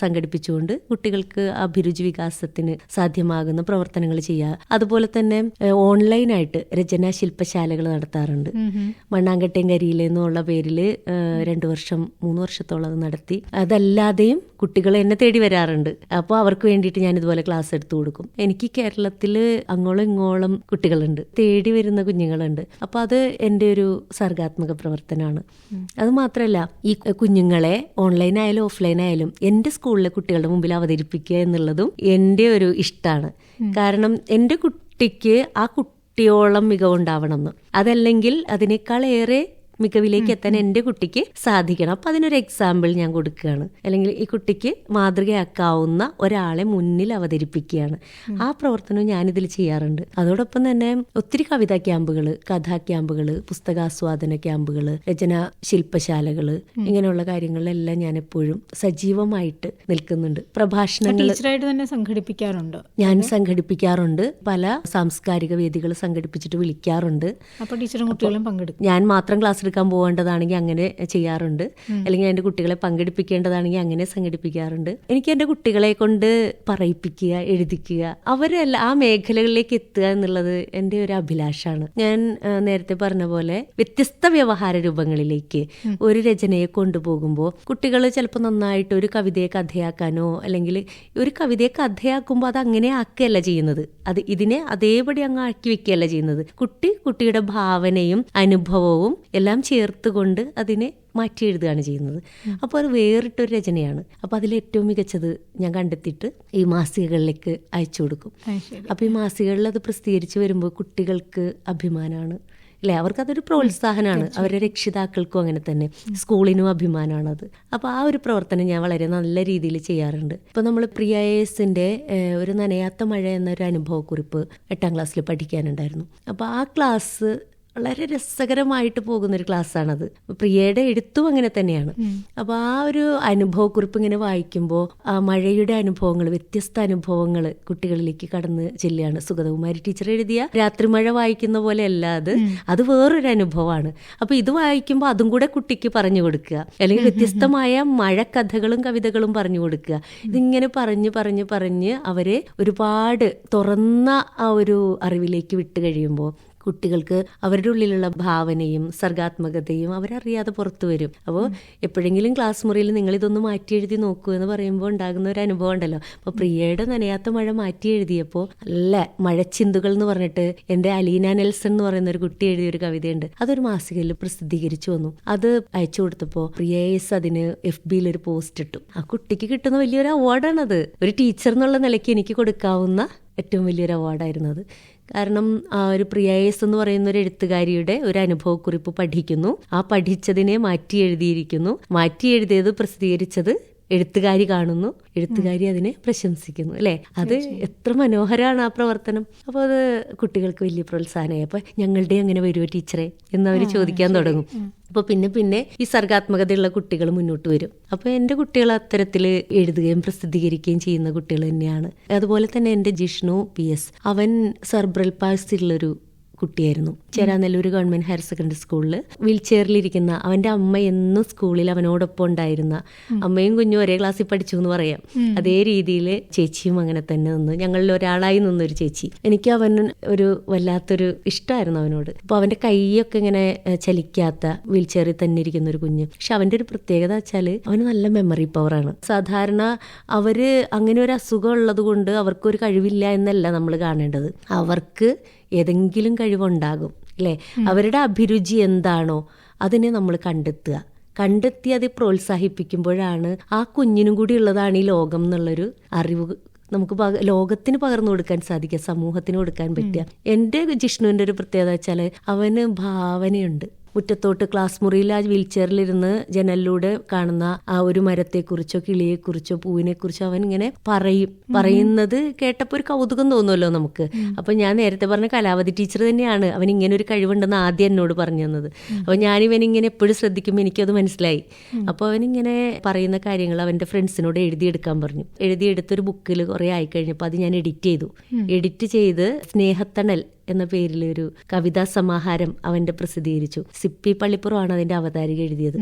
സംഘടിപ്പിച്ചുകൊണ്ട് കുട്ടികൾക്ക് അഭിരുചി വികാസത്തിന് സാധ്യമാകുന്ന പ്രവർത്തനങ്ങൾ ചെയ്യുക അതുപോലെ തന്നെ ഓൺലൈനായിട്ട് രചനാ ശില്പശാലകൾ നടത്താറുണ്ട്. മണ്ണാങ്കട്ടയും കരിയിലെ എന്നുള്ള പേരിൽ രണ്ടു വർഷം മൂന്ന് വർഷത്തോളം അത് നടത്തി. അതല്ലാതെയും കുട്ടികൾ എന്നെ തേടി വരാറുണ്ട്. അപ്പോൾ അവർക്ക് വേണ്ടിയിട്ട് ഞാൻ ഇതുപോലെ ക്ലാസ് എടുത്തു കൊടുക്കും. എനിക്ക് കേരളത്തിൽ അങ്ങോളം ഇങ്ങോളം കുട്ടികളുണ്ട്. തേടി വരുന്ന കുഞ്ഞുങ്ങളുണ്ട്. അപ്പോൾ അത് എന്റെ ഒരു സർഗാത്മക പ്രവർത്തനമാണ്. അത് മാത്രമല്ല ഈ കുഞ്ഞുങ്ങളെ ഓൺലൈൻ ആയാലും ഓഫ്ലൈൻ ആയാലും എന്റെ സ്കൂളിലെ കുട്ടികളുടെ മുമ്പിൽ അവതരിപ്പിക്കുക എന്നുള്ളതും എന്റെ ഒരു ഇഷ്ടമാണ് കാരണം എന്റെ കുട്ടിക്ക് ആ കുട്ടിയോളം മികവുണ്ടാവണം എന്ന്. അതല്ലെങ്കിൽ അതിനേക്കാളേറെ മികവിലേക്ക് എത്താൻ എന്റെ കുട്ടിക്ക് സാധിക്കണം. അപ്പം അതിനൊരു എക്സാമ്പിൾ ഞാൻ കൊടുക്കുകയാണ്. അല്ലെങ്കിൽ ഈ കുട്ടിക്ക് മാതൃകയാക്കാവുന്ന ഒരാളെ മുന്നിൽ അവതരിപ്പിക്കുകയാണ്. ആ പ്രവർത്തനം ഞാനിതിൽ ചെയ്യാറുണ്ട്. അതോടൊപ്പം തന്നെ ഒത്തിരി കവിതാ ക്യാമ്പുകൾ കഥാ ക്യാമ്പുകൾ പുസ്തകാസ്വാദന ക്യാമ്പുകൾ രചന ശില്പശാലകൾ ഇങ്ങനെയുള്ള കാര്യങ്ങളിലെല്ലാം ഞാൻ എപ്പോഴും സജീവമായിട്ട് നിൽക്കുന്നുണ്ട്. പ്രഭാഷണങ്ങൾ ടീച്ചറായിട്ട് തന്നെ സംഘടിപ്പിക്കാറുണ്ട്? ഞാൻ സംഘടിപ്പിക്കാറുണ്ട്. പല സാംസ്കാരിക വേദികൾ സംഘടിപ്പിച്ചിട്ട് വിളിക്കാറുണ്ട്. അപ്പോൾ ടീച്ചറും കുട്ടികളും പങ്കെടുക്കും. ഞാൻ മാത്രം ക്ലാസ് എടുക്കാൻ പോകേണ്ടതാണെങ്കിൽ അങ്ങനെ ചെയ്യാറുണ്ട്. അല്ലെങ്കിൽ എന്റെ കുട്ടികളെ പങ്കെടുപ്പിക്കേണ്ടതാണെങ്കിൽ അങ്ങനെ സംഘടിപ്പിക്കാറുണ്ട്. എനിക്ക് എന്റെ കുട്ടികളെ കൊണ്ട് പറയിപ്പിക്കുക എഴുതിക്കുക അവരല്ല ആ മേഖലകളിലേക്ക് എത്തുക എന്നുള്ളത് എന്റെ ഒരു അഭിലാഷമാണ് ഞാൻ നേരത്തെ പറഞ്ഞ പോലെ വ്യത്യസ്ത വ്യവഹാര രൂപങ്ങളിലേക്ക് ഒരു രചനയെ കൊണ്ടുപോകുമ്പോൾ കുട്ടികൾ ചിലപ്പോൾ നന്നായിട്ട് ഒരു കവിതയെ കഥയാക്കാനോ അല്ലെങ്കിൽ ഒരു കവിതയെ കഥയാക്കുമ്പോൾ അത് അങ്ങനെ ആക്കുകയല്ല ചെയ്യുന്നത്. അത് ഇതിനെ അതേപടി അങ്ങ് ആക്കി വെക്കുകയല്ല ചെയ്യുന്നത്. കുട്ടി കുട്ടിയുടെ ഭാവനയും അനുഭവവും എല്ലാം ചേർത്തുകൊണ്ട് അതിനെ മാറ്റി എഴുതുകയാണ് ചെയ്യുന്നത്. അപ്പോൾ അത് വേറിട്ടൊരു രചനയാണ്. അപ്പോൾ അതിൽ ഏറ്റവും മികച്ചത് ഞാൻ കണ്ടെത്തിയിട്ട് ഈ മാസികകളിലേക്ക് അയച്ചു കൊടുക്കും. അപ്പോൾ ഈ മാസികകളിൽ അത് പ്രസിദ്ധീകരിച്ച് വരുമ്പോൾ കുട്ടികൾക്ക് അഭിമാനമാണ്. അല്ലേ? അവർക്കതൊരു പ്രോത്സാഹനമാണ്. അവരുടെ രക്ഷിതാക്കൾക്കും അങ്ങനെ തന്നെ. സ്കൂളിനും അഭിമാനമാണത്. അപ്പോൾ ആ ഒരു പ്രവർത്തനം ഞാൻ വളരെ നല്ല രീതിയിൽ ചെയ്യാറുണ്ട്. ഇപ്പോൾ നമ്മൾ പ്രിയ എസിന്റെ ഒരു നനയാത്ത മഴ എന്നൊരു അനുഭവക്കുറിപ്പ് എട്ടാം ക്ലാസ്സിൽ പഠിക്കാനുണ്ടായിരുന്നു. അപ്പോൾ ആ ക്ലാസ് വളരെ രസകരമായിട്ട് പോകുന്ന ഒരു ക്ലാസ്സാണത് പ്രിയയുടെ എഴുത്തും അങ്ങനെ തന്നെയാണ്. അപ്പോൾ ആ ഒരു അനുഭവക്കുറിപ്പ് ഇങ്ങനെ വായിക്കുമ്പോൾ ആ മഴയുടെ അനുഭവങ്ങൾ വ്യത്യസ്ത അനുഭവങ്ങൾ കുട്ടികളിലേക്ക് കടന്ന് ചെല്ലുകയാണ്. സുഗതകുമാരി ടീച്ചർ എഴുതിയ രാത്രി മഴ വായിക്കുന്ന പോലെ അല്ല അത് അത് വേറൊരു അനുഭവമാണ്. അപ്പോൾ ഇത് വായിക്കുമ്പോൾ അതും കൂടെ കുട്ടിക്ക് പറഞ്ഞു കൊടുക്കുക. അല്ലെങ്കിൽ വ്യത്യസ്തമായ മഴക്കഥകളും കവിതകളും പറഞ്ഞു കൊടുക്കുക. ഇതിങ്ങനെ പറഞ്ഞ് പറഞ്ഞ് പറഞ്ഞ് അവരെ ഒരുപാട് തുറന്ന ആ ഒരു അറിവിലേക്ക് വിട്ട് കഴിയുമ്പോൾ കുട്ടികൾക്ക് അവരുടെ ഉള്ളിലുള്ള ഭാവനയും സർഗാത്മകതയും അവരറിയാതെ പുറത്തു വരും. അപ്പോൾ എപ്പോഴെങ്കിലും ക്ലാസ് മുറിയിൽ നിങ്ങൾ ഇതൊന്ന് മാറ്റി എഴുതി നോക്കൂ എന്ന് പറയുമ്പോൾ ഉണ്ടാകുന്ന ഒരു അനുഭവം ഉണ്ടല്ലോ. അപ്പോൾ പ്രിയയുടെ നനയാത്ത മഴ മാറ്റി എഴുതിയപ്പോൾ നല്ല മഴച്ചിന്തുകൾ എന്ന് പറഞ്ഞിട്ട് എന്റെ അലീന നെൽസൺ എന്ന് പറയുന്ന ഒരു കുട്ടി എഴുതിയ ഒരു കവിതയുണ്ട്. അതൊരു മാസികയിൽ പ്രസിദ്ധീകരിച്ചു വന്നു. അത് അയച്ചു കൊടുത്തപ്പോൾ പ്രിയേസ് അതിന് എഫ് ബിയിൽ ഒരു പോസ്റ്റ് ഇട്ടു. ആ കുട്ടിക്ക് കിട്ടുന്ന വലിയൊരു അവാർഡാണത്. ഒരു ടീച്ചർ എന്നുള്ള നിലയ്ക്ക് എനിക്ക് കൊടുക്കാവുന്ന ഏറ്റവും വലിയൊരു അവാർഡായിരുന്നു അത്. കാരണം ആ ഒരു പ്രിയ എസ് എന്ന് പറയുന്ന ഒരു എഴുത്തുകാരിയുടെ ഒരു അനുഭവക്കുറിപ്പ് പഠിക്കുന്നു. ആ പഠിച്ചതിനെ മാറ്റി എഴുതിയിരിക്കുന്നു മാറ്റി എഴുതിയത് പ്രസിദ്ധീകരിച്ചത് എഴുത്തുകാരി കാണുന്നു. എഴുത്തുകാരി അതിനെ പ്രശംസിക്കുന്നു അല്ലേ? അത് എത്ര മനോഹരമാണ് ആ പ്രവർത്തനം. അപ്പോൾ അത് കുട്ടികൾക്ക് വലിയ പ്രോത്സാഹനമായി. അപ്പോൾ ഞങ്ങളുടെ അങ്ങനെ വരുമോ ടീച്ചറെ എന്ന് അവർ ചോദിക്കാൻ തുടങ്ങും. അപ്പോൾ പിന്നെ പിന്നെ ഈ സർഗാത്മകതയുള്ള കുട്ടികൾ മുന്നോട്ട് വരും. അപ്പോൾ എന്റെ കുട്ടികൾ അത്തരത്തിൽ എഴുതുകയും പ്രസിദ്ധീകരിക്കുകയും ചെയ്യുന്ന കുട്ടികൾ തന്നെയാണ്. അതുപോലെ തന്നെ എന്റെ ജിഷ്ണു പി എസ്. അവൻ സർബ്രൽ പാഴ്സി ഉള്ളൊരു കുട്ടിയായിരുന്നു. ചേരാനെല്ലൂർ ഗവൺമെന്റ് ഹയർ സെക്കൻഡറി സ്കൂളിൽ വീൽ ചെയറിലിരിക്കുന്ന അവന്റെ അമ്മ എന്നും സ്കൂളിൽ അവനോടൊപ്പം ഉണ്ടായിരുന്ന അമ്മയും കുഞ്ഞും ഒരേ ക്ലാസ്സിൽ പഠിച്ചു എന്ന് പറയാം അതേ രീതിയിൽ ചേച്ചിയും അങ്ങനെ തന്നെ നിന്ന്. ഞങ്ങളിൽ ഒരാളായി നിന്നൊരു ചേച്ചി. എനിക്ക് അവൻ ഒരു വല്ലാത്തൊരു ഇഷ്ടമായിരുന്നു അവനോട്. അപ്പോൾ അവന്റെ കൈയൊക്കെ ഇങ്ങനെ ചലിക്കാത്ത വീൽ ചെയറിൽ തന്നെ ഇരിക്കുന്ന ഒരു കുഞ്ഞ്. പക്ഷെ അവന്റെ ഒരു പ്രത്യേകത വെച്ചാൽ അവന് നല്ല മെമ്മറി പവറാണ് സാധാരണ അവർ അങ്ങനെ ഒരു അസുഖം ഉള്ളത് കൊണ്ട് അവർക്കൊരു കഴിവില്ല എന്നല്ല നമ്മൾ കാണേണ്ടത്. അവർക്ക് ഏതെങ്കിലും കഴിവുണ്ടാകും അല്ലേ? അവരുടെ അഭിരുചി എന്താണോ അതിനെ നമ്മൾ കണ്ടെത്തുക. കണ്ടെത്തി അത് പ്രോത്സാഹിപ്പിക്കുമ്പോഴാണ് ആ കുഞ്ഞിനും കൂടി ഉള്ളതാണ് ഈ ലോകം എന്നുള്ളൊരു അറിവ് നമുക്ക് ലോകത്തിന് പകർന്നു കൊടുക്കാൻ സാധിക്കുക സമൂഹത്തിന് കൊടുക്കാൻ പറ്റുക. എന്റെ ജിഷ്ണുവിന്റെ ഒരു പ്രത്യേകത വെച്ചാൽ അവന് ഭാവനയുണ്ട്. മുറ്റത്തോട്ട് ക്ലാസ് മുറിയിൽ ആ വീൽ ചെയറിലിരുന്ന് ജനലിലൂടെ കാണുന്ന ആ ഒരു മരത്തെക്കുറിച്ചോ കിളിയെക്കുറിച്ചോ പൂവിനെക്കുറിച്ചോ അവൻ ഇങ്ങനെ പറയും. പറയുന്നത് കേട്ടപ്പോൾ ഒരു കൗതുകം തോന്നുമല്ലോ നമുക്ക്. അപ്പൊ ഞാൻ നേരത്തെ പറഞ്ഞ കലാവതി ടീച്ചർ തന്നെയാണ് അവൻ ഇങ്ങനെ ഒരു കഴിവുണ്ടെന്ന് ആദ്യം എന്നോട് പറഞ്ഞു തന്നത്. അപ്പൊ ഞാനിവൻ ഇങ്ങനെ എപ്പോഴും ശ്രദ്ധിക്കുമ്പോൾ എനിക്കത് മനസ്സിലായി. അപ്പോൾ അവനിങ്ങനെ പറയുന്ന കാര്യങ്ങൾ അവന്റെ ഫ്രണ്ട്സിനോട് എഴുതിയെടുക്കാൻ പറഞ്ഞു. എഴുതിയെടുത്തൊരു ബുക്കിൽ കുറെ ആയി കഴിഞ്ഞപ്പോൾ അത് ഞാൻ എഡിറ്റ് ചെയ്തു. എഡിറ്റ് ചെയ്ത് സ്നേഹത്തണൽ എന്ന പേരിൽ ഒരു കവിതാ സമാഹാരം അവന്റെ പ്രസിദ്ധീകരിച്ചു. സിപ്പി പള്ളിപ്പുറമാണ് അതിന്റെ അവതാരിക എഴുതിയത്.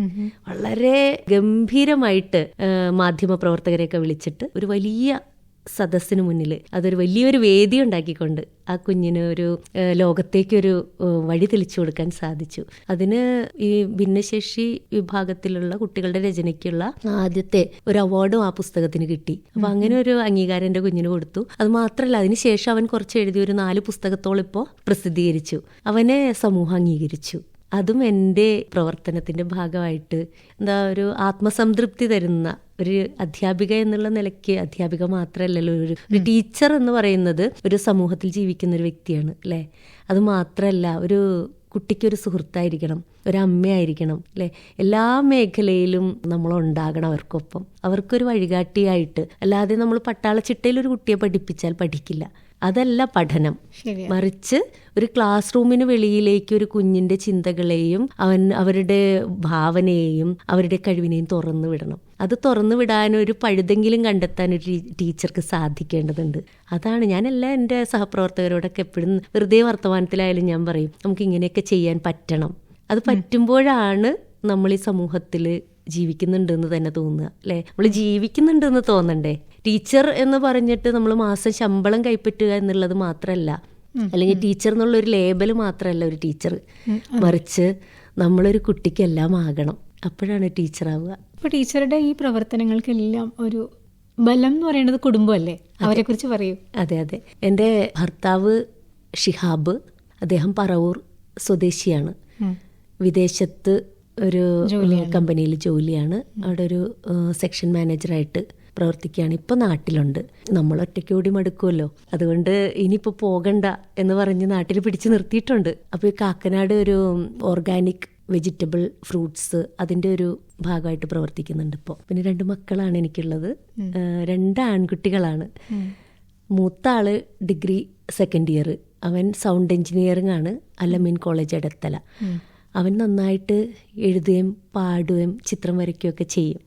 വളരെ ഗംഭീരമായിട്ട് മാധ്യമ പ്രവർത്തകരെയൊക്കെ വിളിച്ചിട്ട് ഒരു വലിയ സദസ്സിന് മുന്നിൽ അതൊരു വലിയൊരു വേദി ഉണ്ടാക്കിക്കൊണ്ട് ആ കുഞ്ഞിന് ഒരു ലോകത്തേക്കൊരു വഴി തെളിച്ചു കൊടുക്കാൻ സാധിച്ചു. അതിന് ഈ ഭിന്നശേഷി വിഭാഗത്തിലുള്ള കുട്ടികളുടെ രചനയ്ക്കുള്ള ആദ്യത്തെ ഒരു അവാർഡും ആ പുസ്തകത്തിന് കിട്ടി. അപ്പൊ അങ്ങനെ ഒരു അംഗീകാരം എന്റെ കുഞ്ഞിന് കൊടുത്തു. അത് മാത്രമല്ല അതിനുശേഷം അവൻ കുറച്ച് എഴുതി ഒരു നാല് പുസ്തകത്തോളം ഇപ്പോൾ പ്രസിദ്ധീകരിച്ചു. അവനെ സമൂഹം അംഗീകരിച്ചു. അതും എന്റെ പ്രവർത്തനത്തിന്റെ ഭാഗമായിട്ട് എന്താ ഒരു ആത്മസംതൃപ്തി തരുന്ന ഒരു അധ്യാപിക എന്നുള്ള നിലയ്ക്ക് അധ്യാപിക മാത്രമല്ലല്ലോ ഒരു ഒരു ടീച്ചർ എന്ന് പറയുന്നത് ഒരു സമൂഹത്തിൽ ജീവിക്കുന്ന ഒരു വ്യക്തിയാണ് അല്ലേ? അത് മാത്രമല്ല ഒരു കുട്ടിക്കൊരു സുഹൃത്തായിരിക്കണം ഒരു അമ്മയായിരിക്കണം അല്ലേ? എല്ലാ മേഖലയിലും നമ്മൾ ഉണ്ടാകണം അവർക്കൊപ്പം. അവർക്കൊരു വഴികാട്ടിയായിട്ട് അല്ലാതെ നമ്മൾ പട്ടാളച്ചിട്ടയിൽ ഒരു കുട്ടിയെ പഠിപ്പിച്ചാൽ പഠിക്കില്ല. അതല്ല പഠനം. മറിച്ച് ഒരു ക്ലാസ് റൂമിന് വെളിയിലേക്ക് ഒരു കുഞ്ഞിന്റെ ചിന്തകളെയും അവൻ അവരുടെ ഭാവനയെയും അവരുടെ കഴിവിനെയും തുറന്നു വിടണം. അത് തുറന്നു വിടാൻ ഒരു പഴുതെങ്കിലും കണ്ടെത്താൻ ഒരു ടീച്ചർക്ക് സാധിക്കേണ്ടതുണ്ട്. അതാണ് ഞാൻ എല്ലാ എന്റെ സഹപ്രവർത്തകരോടൊക്കെ എപ്പോഴും വെറുതെ വർത്തമാനത്തിലായാലും ഞാൻ പറയും നമുക്ക് ഇങ്ങനെയൊക്കെ ചെയ്യാൻ പറ്റണം. അത് പറ്റുമ്പോഴാണ് നമ്മൾ ഈ സമൂഹത്തിൽ ജീവിക്കുന്നുണ്ടെന്ന് തന്നെ തോന്നുക അല്ലേ? നമ്മൾ ജീവിക്കുന്നുണ്ടെന്ന് തോന്നണ്ടേ? ടീച്ചർ എന്ന് പറഞ്ഞിട്ട് നമ്മൾ മാസം ശമ്പളം കൈപ്പറ്റുക എന്നുള്ളത് മാത്രമല്ല അല്ലെങ്കിൽ ടീച്ചർ എന്നുള്ള ഒരു ലേബൽ മാത്രമല്ല ഒരു ടീച്ചർ. മറിച്ച് നമ്മളൊരു കുട്ടിക്കെല്ലാം ആകണം. അപ്പോഴാണ് ടീച്ചർ ആവുക അപ്പൊ ടീച്ചറുടെ ഈ പ്രവർത്തനങ്ങൾക്കെല്ലാം ഒരു ബലം എന്ന് പറയുന്നത് കുടുംബമല്ലേ? അവരെ കുറിച്ച് പറയൂ. അതെ അതെ. എന്റെ ഭർത്താവ് ഷിഹാബ് അദ്ദേഹം പറവൂർ സ്വദേശിയാണ്. വിദേശത്ത് ഒരു കമ്പനിയിൽ ജോലിയാണ്. അവിടെ ഒരു സെക്ഷൻ മാനേജറായിട്ട് പ്രവർത്തിക്കുകയാണ് ഇപ്പൊ നാട്ടിലുണ്ട്. നമ്മൾ ഒറ്റയ്ക്ക് കൂടി മടുക്കുമല്ലോ അതുകൊണ്ട് ഇനിയിപ്പോൾ പോകണ്ട എന്ന് പറഞ്ഞ് നാട്ടിൽ പിടിച്ചു നിർത്തിയിട്ടുണ്ട്. അപ്പോൾ ഈ കാക്കനാട് ഒരു ഓർഗാനിക് വെജിറ്റബിൾ ഫ്രൂട്ട്സ് അതിന്റെ ഒരു ഭാഗമായിട്ട് പ്രവർത്തിക്കുന്നുണ്ട് ഇപ്പോൾ പിന്നെ രണ്ട് മക്കളാണ് എനിക്കുള്ളത്. രണ്ട് ആൺകുട്ടികളാണ്. മൂത്ത ആൾ ഡിഗ്രി സെക്കൻഡ് ഇയർ അവൻ സൗണ്ട് എഞ്ചിനീയറിംഗ് ആണ്. അലമീൻ കോളേജ് എടത്തല അവൻ നന്നായിട്ട് എഴുതുകയും പാടുകയും ചിത്രം വരയ്ക്കുകയൊക്കെ ചെയ്യും.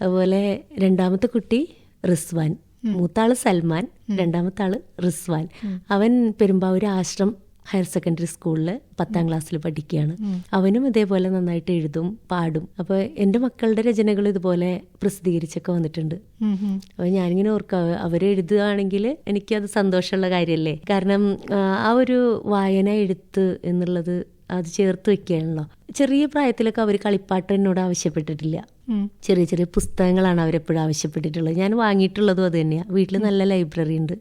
അതുപോലെ രണ്ടാമത്തെ കുട്ടി റിസ്വാൻ മൂത്താൾ സൽമാൻ രണ്ടാമത്തെ ആൾ റിസ്വാൻ. അവൻ പെരുമ്പാവൂർ ആശ്രം ഹയർ സെക്കൻഡറി സ്കൂളിൽ പത്താം ക്ലാസ്സിൽ പഠിക്കുകയാണ്. അവനും ഇതേപോലെ നന്നായിട്ട് എഴുതും പാടും. അപ്പോൾ എന്റെ മക്കളുടെ രചനകൾ ഇതുപോലെ പ്രസിദ്ധീകരിച്ചൊക്കെ വന്നിട്ടുണ്ട്. അപ്പൊ. അപ്പോൾ ഞാനിങ്ങനെ ഓർക്ക അവർ എഴുതുകയാണെങ്കിൽ എനിക്കത് സന്തോഷമുള്ള കാര്യമല്ലേ കാരണം ആ ഒരു വായന എഴുത്ത് എന്നുള്ളത് അത് ചേർത്ത് വെക്കുകയാണല്ലോ ചെറിയ പ്രായത്തിലൊക്കെ അവർ കളിപ്പാട്ട് എന്നോട് ആവശ്യപ്പെട്ടിട്ടില്ല. ചെറിയ ചെറിയ പുസ്തകങ്ങളാണ് അവരെപ്പോഴും ആവശ്യപ്പെട്ടിട്ടുള്ളത്. ഞാൻ വാങ്ങിയിട്ടുള്ളതും അത് തന്നെയാണ് വീട്ടിൽ നല്ല ലൈബ്രറി ഉണ്ട്.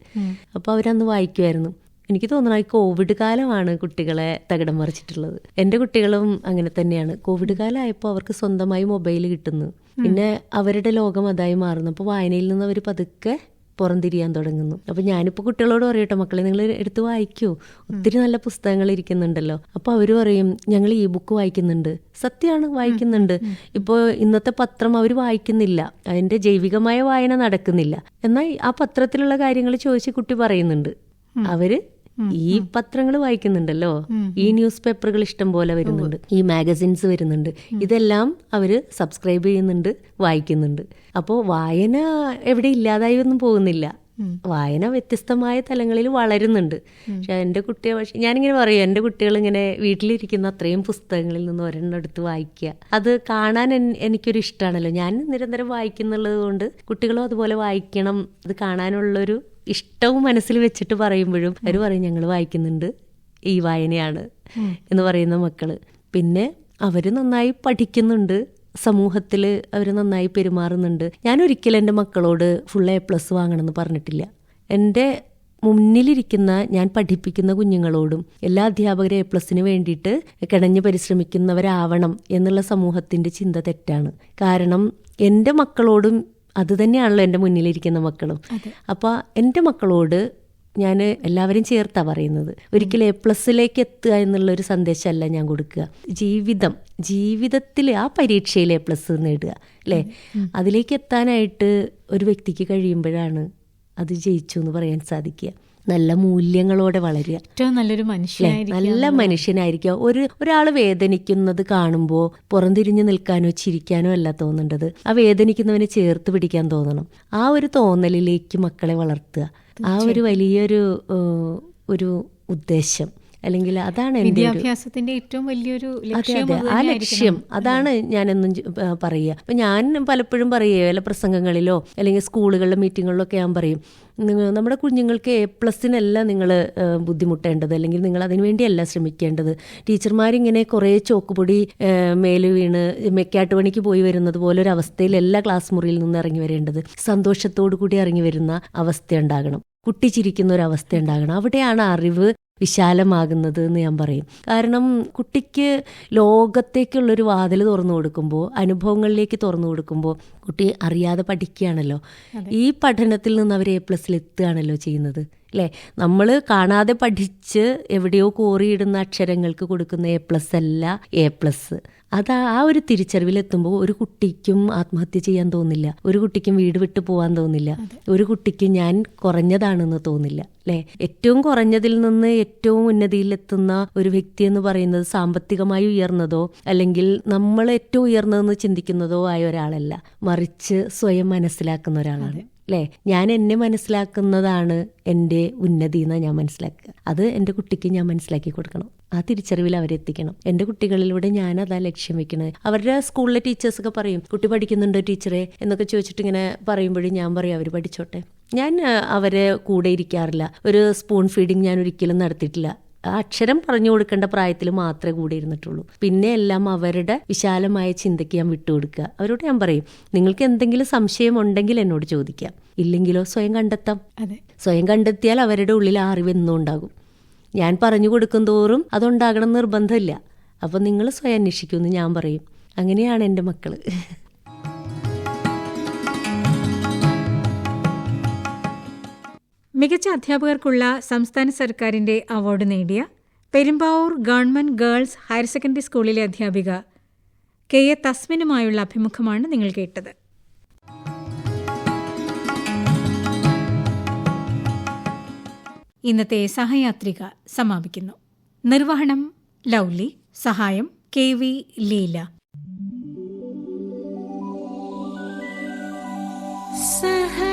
അപ്പോൾ അവരന്ന് വായിക്കുമായിരുന്നു എനിക്ക് തോന്നുന്നു ഈ കോവിഡ് കാലമാണ് കുട്ടികളെ തകിടം മറിച്ചിട്ടുള്ളത്. എന്റെ കുട്ടികളും അങ്ങനെ തന്നെയാണ്. കോവിഡ് കാലമായപ്പോൾ അവർക്ക് സ്വന്തമായി മൊബൈൽ കിട്ടുന്നു. പിന്നെ അവരുടെ ലോകം അതായി മാറുന്നു. അപ്പോൾ വായനയിൽ നിന്ന് അവർ പതുക്കെ പുറംതിരിയാൻ തുടങ്ങുന്നു. അപ്പൊ ഞാനിപ്പോ കുട്ടികളോട് പറയട്ടെ മക്കളെ നിങ്ങൾ എടുത്ത് വായിക്കൂ. ഒത്തിരി നല്ല പുസ്തകങ്ങൾ ഇരിക്കുന്നുണ്ടല്ലോ. അപ്പൊ അവർ പറയും ഞങ്ങൾ ഈ ബുക്ക് വായിക്കുന്നുണ്ട്. സത്യമാണ് വായിക്കുന്നുണ്ട്. ഇപ്പോ ഇന്നത്തെ പത്രം അവർ വായിക്കുന്നില്ല. അതിന്റെ ജൈവികമായ വായന നടക്കുന്നില്ല. എന്നാൽ ആ പത്രത്തിലുള്ള കാര്യങ്ങൾ ചോദിച്ച് കുട്ടി പറയുന്നുണ്ട്. അവർ ഈ പത്രങ്ങൾ വായിക്കുന്നുണ്ടല്ലോ. ഈ ന്യൂസ് പേപ്പറുകൾ ഇഷ്ടം പോലെ വരുന്നുണ്ട്. ഈ മാഗസിൻസ് വരുന്നുണ്ട്. ഇതെല്ലാം അവർ സബ്സ്ക്രൈബ് ചെയ്യുന്നുണ്ട് വായിക്കുന്നുണ്ട്. അപ്പോൾ വായന എവിടെ ഇല്ലാതായി ഒന്നും പോകുന്നില്ല. വായന വ്യത്യസ്തമായ തലങ്ങളിൽ വളരുന്നുണ്ട്. പക്ഷെ എന്റെ കുട്ടിയെ പക്ഷെ ഞാനിങ്ങനെ പറയും എന്റെ കുട്ടികൾ ഇങ്ങനെ വീട്ടിലിരിക്കുന്ന അത്രയും പുസ്തകങ്ങളിൽ നിന്ന് ഒരെണ്ണം എടുത്ത് വായിക്കുക. അത് കാണാൻ എനിക്കൊരു ഇഷ്ടമാണല്ലോ ഞാൻ നിരന്തരം വായിക്കുന്നുള്ളത് കൊണ്ട് കുട്ടികളും അതുപോലെ വായിക്കണം. അത് കാണാനുള്ളൊരു ഇഷ്ടവും മനസ്സിൽ വെച്ചിട്ട് പറയുമ്പോഴും അവർ പറയും ഞങ്ങൾ വായിക്കുന്നുണ്ട്. ഈ വായനയാണ്. എന്ന് പറയുന്ന മക്കൾ. പിന്നെ അവർ നന്നായി പഠിക്കുന്നുണ്ട്. സമൂഹത്തിൽ അവർ നന്നായി പെരുമാറുന്നുണ്ട്. ഞാൻ ഒരിക്കലും എന്റെ മക്കളോട് ഫുൾ എ പ്ലസ് വാങ്ങണമെന്ന് പറഞ്ഞിട്ടില്ല. എന്റെ മുന്നിലിരിക്കുന്ന ഞാൻ പഠിപ്പിക്കുന്ന കുഞ്ഞുങ്ങളോടും എല്ലാ അധ്യാപകരും എ പ്ലസിന് വേണ്ടിയിട്ട് കിണഞ്ഞ് പരിശ്രമിക്കുന്നവരാവണം എന്നുള്ള സമൂഹത്തിന്റെ ചിന്ത തെറ്റാണ്. കാരണം എന്റെ മക്കളോടും അത് തന്നെയാണല്ലോ എന്റെ മുന്നിലിരിക്കുന്ന മക്കളും. അപ്പോൾ എന്റെ മക്കളോട് ഞാൻ എല്ലാവരും ചേർത്താ പറയുന്നത്. ഒരിക്കലും എ പ്ലസിലേക്ക് എത്തുക എന്നുള്ള ഒരു സന്ദേശമല്ല ഞാൻ കൊടുക്കുക. ജീവിതം ജീവിതത്തിൽ ആ പരീക്ഷയിൽ എ പ്ലസ് നേടുക അല്ലേ? അതിലേക്ക് എത്താനായിട്ട് ഒരു വ്യക്തിക്ക് കഴിയുമ്പോഴാണ് അത് ജയിച്ചു എന്ന് പറയാൻ സാധിക്കുക. നല്ല മൂല്യങ്ങളോടെ വളരുക. ഏറ്റവും നല്ലൊരു മനുഷ്യ നല്ല മനുഷ്യനായിരിക്കുക. ഒരു ഒരാൾ വേദനിക്കുന്നത് കാണുമ്പോൾ പുറംതിരിഞ്ഞു നിൽക്കാനോ ചിരിക്കാനോ അല്ല തോന്നേണ്ടത്. ആ വേദനിക്കുന്നവനെ ചേർത്ത് പിടിക്കാൻ തോന്നണം. ആ ഒരു തോന്നലിലേക്ക് മക്കളെ വളർത്തുക. ആ ഒരു വലിയൊരു ഒരു ഉദ്ദേശം. അല്ലെങ്കിൽ അതാണ് വിദ്യാഭ്യാസത്തിന്റെ ഏറ്റവും വലിയൊരു അതെ ലക്ഷ്യം അതെ ആ ലക്ഷ്യം. അതാണ് ഞാനെന്നും പറയുക. അപ്പം ഞാൻ പലപ്പോഴും പറയുക വല്ല പ്രസംഗങ്ങളിലോ അല്ലെങ്കിൽ സ്കൂളുകളിലെ മീറ്റിങ്ങുകളിലൊക്കെ ഞാൻ പറയും നമ്മുടെ കുഞ്ഞുങ്ങൾക്ക് എ പ്ലസിനല്ല നിങ്ങൾ ബുദ്ധിമുട്ടേണ്ടത് അല്ലെങ്കിൽ നിങ്ങൾ അതിനുവേണ്ടിയല്ല ശ്രമിക്കേണ്ടത്. ടീച്ചർമാരിങ്ങനെ കുറേ ചോക്കുപൊടി മേൽ വീണ് മെക്കാട്ട് പണിക്ക് പോയി വരുന്നത് പോലെ ഒരു അവസ്ഥയിൽ എല്ലാ ക്ലാസ് മുറിയിൽ നിന്ന് ഇറങ്ങി വരേണ്ടത്. സന്തോഷത്തോടു കൂടി ഇറങ്ങി വരുന്ന അവസ്ഥ ഉണ്ടാകണം. കുട്ടി ചിരിക്കുന്ന ഒരു അവസ്ഥ ഉണ്ടാകണം. അവിടെയാണ് അറിവ് വിശാലമാകുന്നത് എന്ന് ഞാൻ പറയും. കാരണം കുട്ടിക്ക് ലോകത്തേക്കുള്ളൊരു വാതിൽ തുറന്നു കൊടുക്കുമ്പോൾ അനുഭവങ്ങളിലേക്ക് തുറന്നു കൊടുക്കുമ്പോൾ കുട്ടി അറിയാതെ പഠിക്കുകയാണല്ലോ. ഈ പഠനത്തിൽ നിന്ന് അവർ എ പ്ലസ്സിൽ എത്തുകയാണല്ലോ ചെയ്യുന്നത് അല്ലേ? നമ്മൾ കാണാതെ പഠിച്ച് എവിടെയോ കോറിയിടുന്ന അക്ഷരങ്ങൾക്ക് കൊടുക്കുന്ന എ പ്ലസ് അല്ല എ പ്ലസ് അത് ആ ഒരു തിരിച്ചറിവിലെത്തുമ്പോൾ ഒരു കുട്ടിക്കും ആത്മഹത്യ ചെയ്യാൻ തോന്നില്ല. ഒരു കുട്ടിക്കും വീട് വിട്ട് പോകാൻ തോന്നില്ല. ഒരു കുട്ടിക്ക് ഞാൻ കുറഞ്ഞതാണെന്ന് തോന്നില്ല അല്ലെ? ഏറ്റവും കുറഞ്ഞതിൽ നിന്ന് ഏറ്റവും ഉന്നതിയിലെത്തുന്ന ഒരു വ്യക്തി എന്ന് പറയുന്നത് സാമ്പത്തികമായി ഉയർന്നതോ അല്ലെങ്കിൽ നമ്മൾ ഏറ്റവും ഉയർന്നതെന്ന് ചിന്തിക്കുന്നതോ ആയ ഒരാളല്ല. മറിച്ച് സ്വയം മനസ്സിലാക്കുന്ന ഒരാളാണ്. അല്ലേ? ഞാൻ എന്നെ മനസ്സിലാക്കുന്നതാണ് എന്റെ ഉന്നതി എന്നാ ഞാൻ മനസ്സിലാക്കുക. അത് എന്റെ കുട്ടിക്ക് ഞാൻ മനസ്സിലാക്കി കൊടുക്കണം. ആ തിരിച്ചറിവിൽ അവരെത്തിക്കണം എന്റെ കുട്ടികളിലൂടെ ഞാൻ അതാ ലക്ഷ്യം വെക്കുന്നത് അവരുടെ സ്കൂളിലെ ടീച്ചേഴ്സൊക്കെ പറയും കുട്ടി പഠിക്കുന്നുണ്ടോ ടീച്ചറെ? എന്നൊക്കെ ചോദിച്ചിട്ട് ഇങ്ങനെ പറയുമ്പോഴും ഞാൻ പറയും അവർ പഠിച്ചോട്ടെ. ഞാൻ അവരെ കൂടെ ഇരിക്കാറില്ല. ഒരു സ്പൂൺ ഫീഡിങ് ഞാൻ ഒരിക്കലും നടത്തിയിട്ടില്ല. അക്ഷരം പറഞ്ഞു കൊടുക്കേണ്ട പ്രായത്തിൽ മാത്രമേ കൂടെ ഇരുന്നിട്ടുള്ളൂ. പിന്നെ എല്ലാം അവരുടെ വിശാലമായ ചിന്തയ്ക്ക് ഞാൻ വിട്ടുകൊടുക്കുക അവരോട് ഞാൻ പറയും നിങ്ങൾക്ക് എന്തെങ്കിലും സംശയം ഉണ്ടെങ്കിൽ എന്നോട് ചോദിക്കാം ഇല്ലെങ്കിലോ സ്വയം കണ്ടെത്താം. അതെ. സ്വയം കണ്ടെത്തിയാൽ അവരുടെ ഉള്ളിൽ ആ അറിവ് എന്നും ഉണ്ടാകും. ഞാൻ പറഞ്ഞു കൊടുക്കും തോറും അതുണ്ടാകണം നിർബന്ധമില്ല. അപ്പം നിങ്ങൾ സ്വയം അന്വേഷിക്കുമെന്ന് ഞാൻ പറയും. അങ്ങനെയാണ് എന്റെ മക്കൾ. മികച്ച അധ്യാപകർക്കുള്ള സംസ്ഥാന സർക്കാരിന്റെ അവാർഡ് നേടിയ Perumbavoor government girls higher secondary സ്കൂളിലെ അധ്യാപിക കെ എ തസ്മിനുമായുള്ള അഭിമുഖമാണ് നിങ്ങൾ കേട്ടത്. ഇന്നത്തെ സഹയാത്രിക സമാപിക്കുന്നു. നിർവഹണം ലൗലി സഹായം കെ വി ലീല. സഹായ